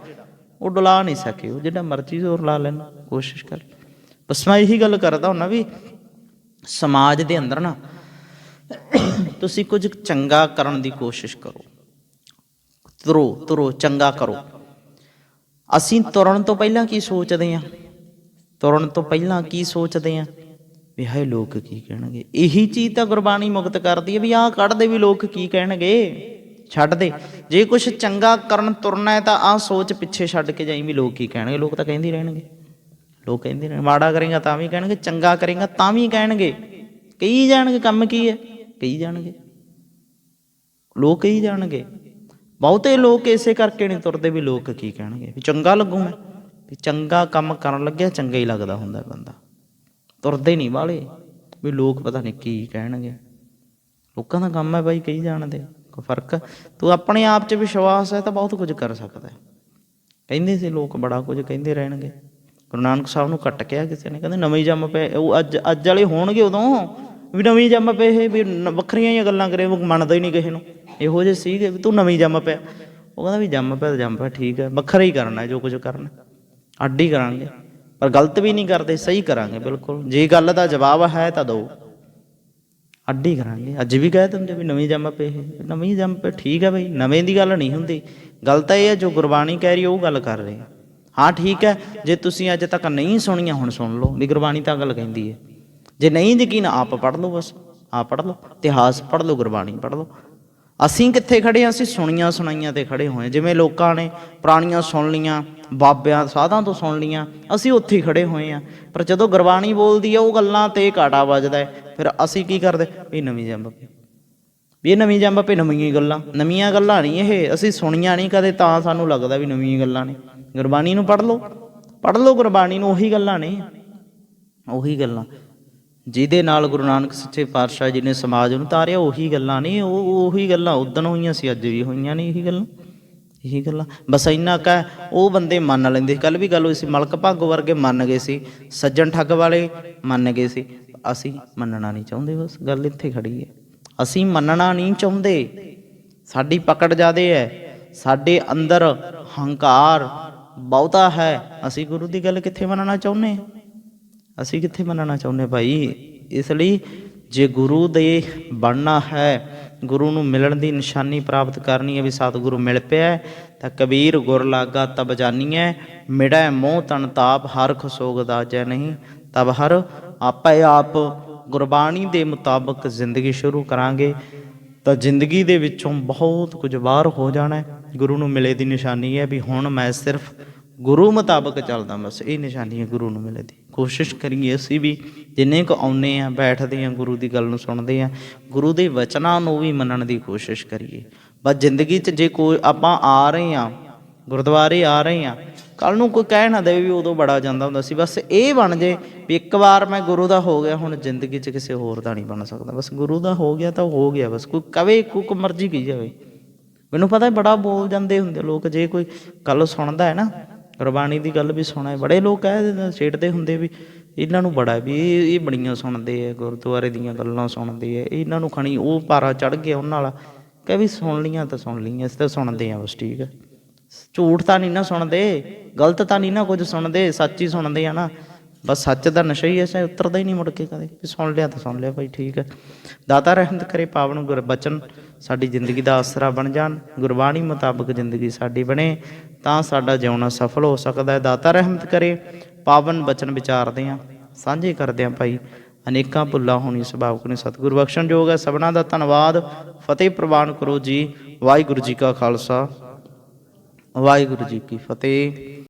ਉਹ ਡੁਲਾ ਨਹੀਂ ਸਕੇ, ਉਹ ਜਿਹੜਾ ਮਰਜ਼ੀ ਜ਼ੋਰ ਲਾ ਲੈਣ, ਕੋਸ਼ਿਸ਼ ਕਰ। ਬਸ ਮੈਂ ਇਹੀ ਗੱਲ ਕਰਦਾ ਹੁੰਦਾ ਵੀ ਸਮਾਜ ਦੇ ਅੰਦਰ ਨਾ ਤੁਸੀਂ ਕੁਝ ਚੰਗਾ ਕਰਨ ਦੀ ਕੋਸ਼ਿਸ਼ ਕਰੋ। ਤੁਰੋ ਤੁਰੋ, ਚੰਗਾ ਕਰੋ। ਅਸੀਂ ਤੁਰਨ ਤੋਂ ਪਹਿਲਾਂ ਕੀ ਸੋਚਦੇ ਹਾਂ ਤੁਰਨ ਤੋਂ ਪਹਿਲਾਂ ਕੀ ਸੋਚਦੇ ਹਾਂ ਵੀ ਹਾਏ, ਲੋਕ ਕੀ ਕਹਿਣਗੇ? ਇਹੀ ਚੀਜ਼ ਤਾਂ ਗੁਰਬਾਣੀ ਮੁਕਤ ਕਰਦੀ ਹੈ ਵੀ ਆਹ ਕੱਢਦੇ ਵੀ ਲੋਕ ਕੀ ਕਹਿਣਗੇ? ਛੱਡ ਦੇ। ਜੇ ਕੁਝ ਚੰਗਾ ਕਰਨ ਤੁਰਨਾ ਹੈ ਤਾਂ ਆਹ ਸੋਚ ਪਿੱਛੇ ਛੱਡ ਕੇ ਜਾਈ ਵੀ ਲੋਕ ਕੀ ਕਹਿਣਗੇ? ਲੋਕ ਤਾਂ ਕਹਿੰਦੇ ਰਹਿਣਗੇ। ਲੋਕ ਕਹਿੰਦੇ ਨੇ ਮਾੜਾ ਕਰੇਗਾ ਤਾਂ ਵੀ ਕਹਿਣਗੇ, ਚੰਗਾ ਕਰੇਗਾ ਤਾਂ ਵੀ ਕਹਿਣਗੇ। ਕਹੀ ਜਾਣਗੇ ਕੰਮ ਕੀ ਹੈ? ਕਹੀ ਜਾਣਗੇ। ਲੋਕ ਕਹੀ ਜਾਣਗੇ। ਬਹੁਤੇ ਲੋਕ ਇਸੇ ਕਰਕੇ ਨਹੀਂ ਤੁਰਦੇ ਵੀ ਲੋਕ ਕੀ ਕਹਿਣਗੇ? ਵੀ ਚੰਗਾ ਲੱਗੂ ਮੈਂ। ਵੀ ਚੰਗਾ ਕੰਮ ਕਰਨ ਲੱਗਿਆ, ਚੰਗਾ ਹੀ ਲੱਗਦਾ ਹੁੰਦਾ ਬੰਦਾ। ਤੁਰਦੇ ਨਹੀਂ ਵਾਲੇ। ਵੀ ਲੋਕ ਪਤਾ ਨਹੀਂ ਕੀ ਕਹਿਣਗੇ। ਲੋਕਾਂ ਦਾ ਕੰਮ ਹੈ ਬਾਈ ਕਹੀ ਜਾਣਦੇ ਕੋਈ ਫ਼ਰਕ ਤੂੰ ਆਪਣੇ ਆਪ 'ਚ ਵਿਸ਼ਵਾਸ ਹੈ ਤਾਂ ਬਹੁਤ ਕੁਝ ਕਰ ਸਕਦਾ ਹੈ। ਕਹਿੰਦੇ ਸੀ ਲੋਕ ਬੜਾ ਕੁਝ ਕਹਿੰਦੇ ਰਹਿਣਗੇ। ਗੁਰੂ ਨਾਨਕ ਸਾਹਿਬ ਨੂੰ ਕੱਟ ਕਿਹਾ ਕਿਸੇ ਨੇ, ਕਹਿੰਦੇ ਨਵੇਂ ਜੰਮ ਪਏ ਉਹ ਅੱਜ ਅੱਜ ਵਾਲੇ ਹੋਣਗੇ ਉਦੋਂ ਵੀ ਨਵੇਂ ਜੰਮ ਪਏ ਇਹ ਵੀ ਵੱਖਰੀਆਂ ਹੀ ਗੱਲਾਂ ਕਰੇ, ਉਹ ਮੰਨਦਾ ਹੀ ਨਹੀਂ ਕਿਸੇ ਨੂੰ। ਇਹੋ ਜਿਹੇ ਸੀਗੇ ਵੀ ਤੂੰ ਨਵੇਂ ਜੰਮ ਪਿਆ। ਉਹ ਕਹਿੰਦਾ ਵੀ ਜੰਮ ਪਿਆ ਤਾਂ ਜੰਮ ਪਿਆ, ਠੀਕ ਹੈ। ਵੱਖਰਾ ਹੀ ਕਰਨਾ ਜੋ ਕੁਝ ਕਰਨਾ ਅੱਡ ਹੀ ਕਰਾਂਗੇ। ਪਰ ਗਲਤ ਵੀ ਨਹੀਂ ਕਰਦੇ, ਸਹੀ ਕਰਾਂਗੇ, ਬਿਲਕੁਲ। ਜੇ ਗੱਲ ਦਾ ਜਵਾਬ ਹੈ ਤਾਂ ਦਿਓ ਅੱਡ ਹੀ ਕਰਾਂਗੇ। ਅੱਜ ਵੀ ਕਹਿ ਦਿੰਦੇ ਵੀ ਨਵੀਂ ਜੰਮ ਪਏ ਨਵੀਂ ਜੰਮ ਪਏ, ਠੀਕ ਹੈ ਬਈ, ਨਵੇਂ ਦੀ ਗੱਲ ਨਹੀਂ ਹੁੰਦੀ। ਗੱਲ ਤਾਂ ਇਹ ਹੈ ਜੋ ਗੁਰਬਾਣੀ ਕਹਿ ਰਹੀ ਉਹ ਗੱਲ ਕਰ ਰਹੇ ਹਾਂ ਹਾਂ, ਠੀਕ ਹੈ ਜੇ ਤੁਸੀਂ ਅੱਜ ਤੱਕ ਨਹੀਂ ਸੁਣੀਆਂ, ਹੁਣ ਸੁਣ ਲਓ। ਵੀ ਗੁਰਬਾਣੀ ਤਾਂ ਗੱਲ ਕਹਿੰਦੀ ਹੈ ਜੇ ਨਹੀਂ ਯਕੀਨ, ਆਪ ਪੜ੍ਹ ਲਓ ਬਸ। ਆਪ ਪੜ੍ਹ ਲਓ। ਇਤਿਹਾਸ ਪੜ੍ਹ ਲਓ, ਗੁਰਬਾਣੀ ਪੜ੍ਹ ਲਓ। ਅਸੀਂ ਕਿੱਥੇ ਖੜੇ ਹਾਂ? ਅਸੀਂ ਸੁਣੀਆਂ ਸੁਣਾਈਆਂ ਤੇ ਖੜੇ ਹੋਏ ਜਿਵੇਂ ਲੋਕਾਂ ਨੇ ਪੁਰਾਣੀਆਂ ਸੁਣ ਲੀਆਂ ਬਾਬਿਆਂ ਸਾਧਾਂ ਤੋਂ ਸੁਣ ਲੀਆਂ ਅਸੀਂ ਉੱਥੇ ਹੀ ਖੜੇ ਹੋਏ ਆ ਪਰ ਜਦੋਂ ਗੁਰਬਾਣੀ ਬੋਲਦੀ ਆ, ਉਹ ਗੱਲਾਂ ਤੇ ਘਾਟਾ ਵੱਜਦਾ ਫਿਰ ਅਸੀਂ ਕੀ ਕਰਦੇ? ਵੀ ਨਵੀਂ ਜੰਮ ਵੀ ਇਹ ਨਵੀਂ ਜੰਮ ਪਈ ਨਵੀਆਂ ਗੱਲਾਂ। ਨਵੀਆਂ ਗੱਲਾਂ ਨਹੀਂ ਇਹ। ਅਸੀਂ ਸੁਣੀਆਂ ਨਹੀਂ ਕਦੇ, ਤਾਂ ਸਾਨੂੰ ਲੱਗਦਾ ਵੀ ਨਵੀਆਂ ਗੱਲਾਂ ਨੇ। ਗੁਰਬਾਣੀ ਨੂੰ ਪੜ੍ਹ ਲਓ। ਪੜ੍ਹ ਲਓ ਗੁਰਬਾਣੀ ਨੂੰ, ਉਹੀ ਗੱਲਾਂ ਨੇ। ਉਹੀ ਗੱਲਾਂ। ਜਿਹਦੇ ਨਾਲ ਗੁਰੂ ਨਾਨਕ ਸੱਚੇ ਪਾਤਸ਼ਾਹ ਜੀ ਨੇ ਸਮਾਜ ਨੂੰ ਤਾਰਿਆ, ਉਹੀ ਗੱਲਾਂ ਨੇ ਉਹ ਉਹੀ ਗੱਲਾਂ ਉਦੋਂ ਹੋਈਆਂ ਸੀ, ਅੱਜ ਵੀ ਹੋਈਆਂ ਨੇ ਇਹੀ ਗੱਲਾਂ ਇਹੀ ਗੱਲਾਂ। ਬਸ ਇੰਨਾ ਕਾ ਉਹ ਬੰਦੇ ਮੰਨ ਲੈਂਦੇ ਕੱਲ ਵੀ ਗੱਲ ਹੋਈ ਸੀ, ਮਲਕ ਭਾਗੋ ਵਰਗੇ ਮੰਨ ਗਏ ਸੀ, ਸੱਜਣ ਠੱਗ ਵਾਲੇ ਮੰਨ ਗਏ ਸੀ। ਅਸੀਂ ਮੰਨਣਾ ਨਹੀਂ ਚਾਹੁੰਦੇ, ਬਸ ਗੱਲ ਇੱਥੇ ਖੜੀ ਹੈ। ਅਸੀਂ ਮੰਨਣਾ ਨਹੀਂ ਚਾਹੁੰਦੇ। ਸਾਡੀ ਪਕੜ ਜਾਦੇ ਹੈ, ਸਾਡੇ ਅੰਦਰ ਹੰਕਾਰ ਬਹੁਤਾ ਹੈ। ਅਸੀਂ ਗੁਰੂ ਦੀ ਗੱਲ ਕਿੱਥੇ ਮੰਨਣਾ ਚਾਹੁੰਦੇ? ਹਾਂ ਅਸੀਂ ਕਿੱਥੇ ਮੰਨਣਾ ਚਾਹੁੰਦੇ ਭਾਈ? ਇਸ ਲਈ ਜੇ ਗੁਰੂ ਦੇ ਬਣਨਾ ਹੈ, ਗੁਰੂ ਨੂੰ ਮਿਲਣ ਦੀ ਨਿਸ਼ਾਨੀ ਪ੍ਰਾਪਤ ਕਰਨੀ ਹੈ ਵੀ ਸਤਿਗੁਰੂ ਮਿਲ ਪਿਆ ਤਾਂ ਕਬੀਰ ਗੁਰ ਲਾਗਾ ਤਬ ਜਾਨੀਐ, ਮਿੜੈ ਮੋਹ ਤਨ ਤਾਪ ਹਰ ਖਸੋਗ ਦਾ ਜੈ ਨਹੀਂ। ਤਬ ਹਰ ਆਪੇ ਆਪ ਗੁਰਬਾਣੀ ਦੇ ਮੁਤਾਬਕ ਜ਼ਿੰਦਗੀ ਸ਼ੁਰੂ ਕਰਾਂਗੇ, ਤਾਂ ਜ਼ਿੰਦਗੀ ਦੇ ਵਿੱਚੋਂ ਬਹੁਤ ਕੁਝ ਬਾਹਰ ਹੋ ਜਾਣਾ ਗੁਰੂ ਨੂੰ ਮਿਲੇ ਦੀ ਨਿਸ਼ਾਨੀ ਹੈ ਵੀ ਹੁਣ ਮੈਂ ਸਿਰਫ ਗੁਰੂ ਮੁਤਾਬਕ ਚੱਲਦਾ, ਬਸ ਇਹ ਨਿਸ਼ਾਨੀ ਹੈ ਗੁਰੂ ਨੂੰ ਮਿਲੇ ਦੀ। ਕੋਸ਼ਿਸ਼ ਕਰੀਏ ਅਸੀਂ ਵੀ, ਜਿੰਨੇ ਕੁ ਆਉਨੇ ਆ, ਬੈਠਦੇ ਆ, ਗੁਰੂ ਦੀ ਗੱਲ ਨੂੰ ਸੁਣਦੇ ਆ, ਗੁਰੂ ਦੇ ਵਚਨਾਂ ਨੂੰ ਵੀ ਮੰਨਣ ਦੀ ਕੋਸ਼ਿਸ਼ ਕਰੀਏ। ਬਸ ਜ਼ਿੰਦਗੀ 'ਚ ਜੇ ਕੋਈ ਆਪਾਂ ਆ ਰਹੇ ਆ, ਗੁਰਦੁਆਰੇ ਆ ਰਹੇ ਆ ਕੱਲ ਨੂੰ ਕੋਈ ਕਹਿ ਨਾ ਦੇਵੇ ਵੀ ਉਦੋਂ ਬੜਾ ਜਾਂਦਾ ਹੁੰਦਾ ਸੀ। ਬਸ ਇਹ ਬਣ ਜੇ ਵੀ ਇੱਕ ਵਾਰ ਮੈਂ ਗੁਰੂ ਦਾ ਹੋ ਗਿਆ, ਹੁਣ ਜ਼ਿੰਦਗੀ 'ਚ ਕਿਸੇ ਹੋਰ ਦਾ ਨਹੀਂ ਬਣ ਸਕਦਾ। ਬਸ ਗੁਰੂ ਦਾ ਹੋ ਗਿਆ ਤਾਂ ਹੋ ਗਿਆ, ਬਸ ਕੋਈ ਕਵੇ, ਕੋਈ ਮਰਜ਼ੀ ਕੀ ਜਾਵੇ। ਮੈਨੂੰ ਪਤਾ ਬੜਾ ਬੋਲ ਜਾਂਦੇ ਹੁੰਦੇ ਲੋਕ, ਜੇ ਕੋਈ ਗੱਲ ਸੁਣਦਾ ਹੈ ਨਾ ਗੁਰਬਾਣੀ ਦੀ ਗੱਲ ਵੀ ਸੁਣਾ ਬੜੇ ਲੋਕ ਕਹਿ ਦਿੰਦੇ ਛੇੜਦੇ ਹੁੰਦੇ ਵੀ, ਇਹਨਾਂ ਨੂੰ ਬੜਾ ਵੀ ਇਹ ਇਹ ਬੜੀਆਂ ਸੁਣਦੇ ਆ, ਗੁਰਦੁਆਰੇ ਦੀਆਂ ਗੱਲਾਂ ਸੁਣਦੇ ਆ। ਇਹਨਾਂ ਨੂੰ ਖਣੀ, ਉਹ ਪਾਰਾ ਚੜ ਗਿਆ ਉਹਨਾਂ ਵਾਲਾ, ਕਹੇ ਵੀ ਸੁਣ ਲੀਆਂ ਤਾਂ ਸੁਣ ਲੀਆਂ ਇਸ ਤਾਂ ਸੁਣਦੇ ਆ ਬਸ, ਠੀਕ ਹੈ ਝੂਠ ਤਾਂ ਨਹੀਂ ਨਾ ਸੁਣਦੇ, ਗਲਤ ਤਾਂ ਨਹੀਂ ਨਾ ਕੁਝ ਸੁਣਦੇ, ਸੱਚ ਹੀ ਸੁਣਦੇ ਆ ਨਾ। ਬਸ ਸੱਚ ਦਾ ਨਸ਼ਾ ਹੀ ਐਸਾ, ਉਤਰਦਾ ਹੀ ਨਹੀਂ ਮੁੜ ਕੇ ਕਦੇ, ਵੀ ਸੁਣ ਲਿਆ ਤਾਂ ਸੁਣ ਲਿਆ ਭਾਈ, ਠੀਕ ਹੈ ਦਾਤਾ ਰਹਿਮਤ ਕਰੇ ਪਾਵਨ ਗੁਰ ਬਚਨ ਸਾਡੀ ਜ਼ਿੰਦਗੀ ਦਾ ਆਸਰਾ ਬਣ ਜਾਣ, ਗੁਰਬਾਣੀ ਮੁਤਾਬਕ ਜ਼ਿੰਦਗੀ ਸਾਡੀ ਬਣੇ, ਤਾਂ ਸਾਡਾ ਜਿਉਣਾ ਸਫਲ ਹੋ ਸਕਦਾ ਹੈ। ਦਾਤਾ ਰਹਿਮਤ ਕਰੇ, ਪਾਵਨ ਬਚਨ ਵਿਚਾਰਦੇ ਆ ਸਾਂਝੇ ਕਰਦੇ ਆ ਭਾਈ, ਅਨੇਕਾਂ ਭੁੱਲਾਂ ਹੋਣੀ ਸੁਭਾਵਕ ਨੇ। ਸਤਿਗੁਰ ਬਖਸ਼ਣ ਯੋਗ ਹੈ। ਸਭਨਾਂ ਦਾ ਧੰਨਵਾਦ। ਫਤਿਹ ਪ੍ਰਵਾਨ ਕਰੋ ਜੀ। ਵਾਹਿਗੁਰੂ ਜੀ ਕਾ ਖਾਲਸਾ। ਵਾਹਿਗੁਰੂ ਜੀ ਕੀ ਫਤਿਹ।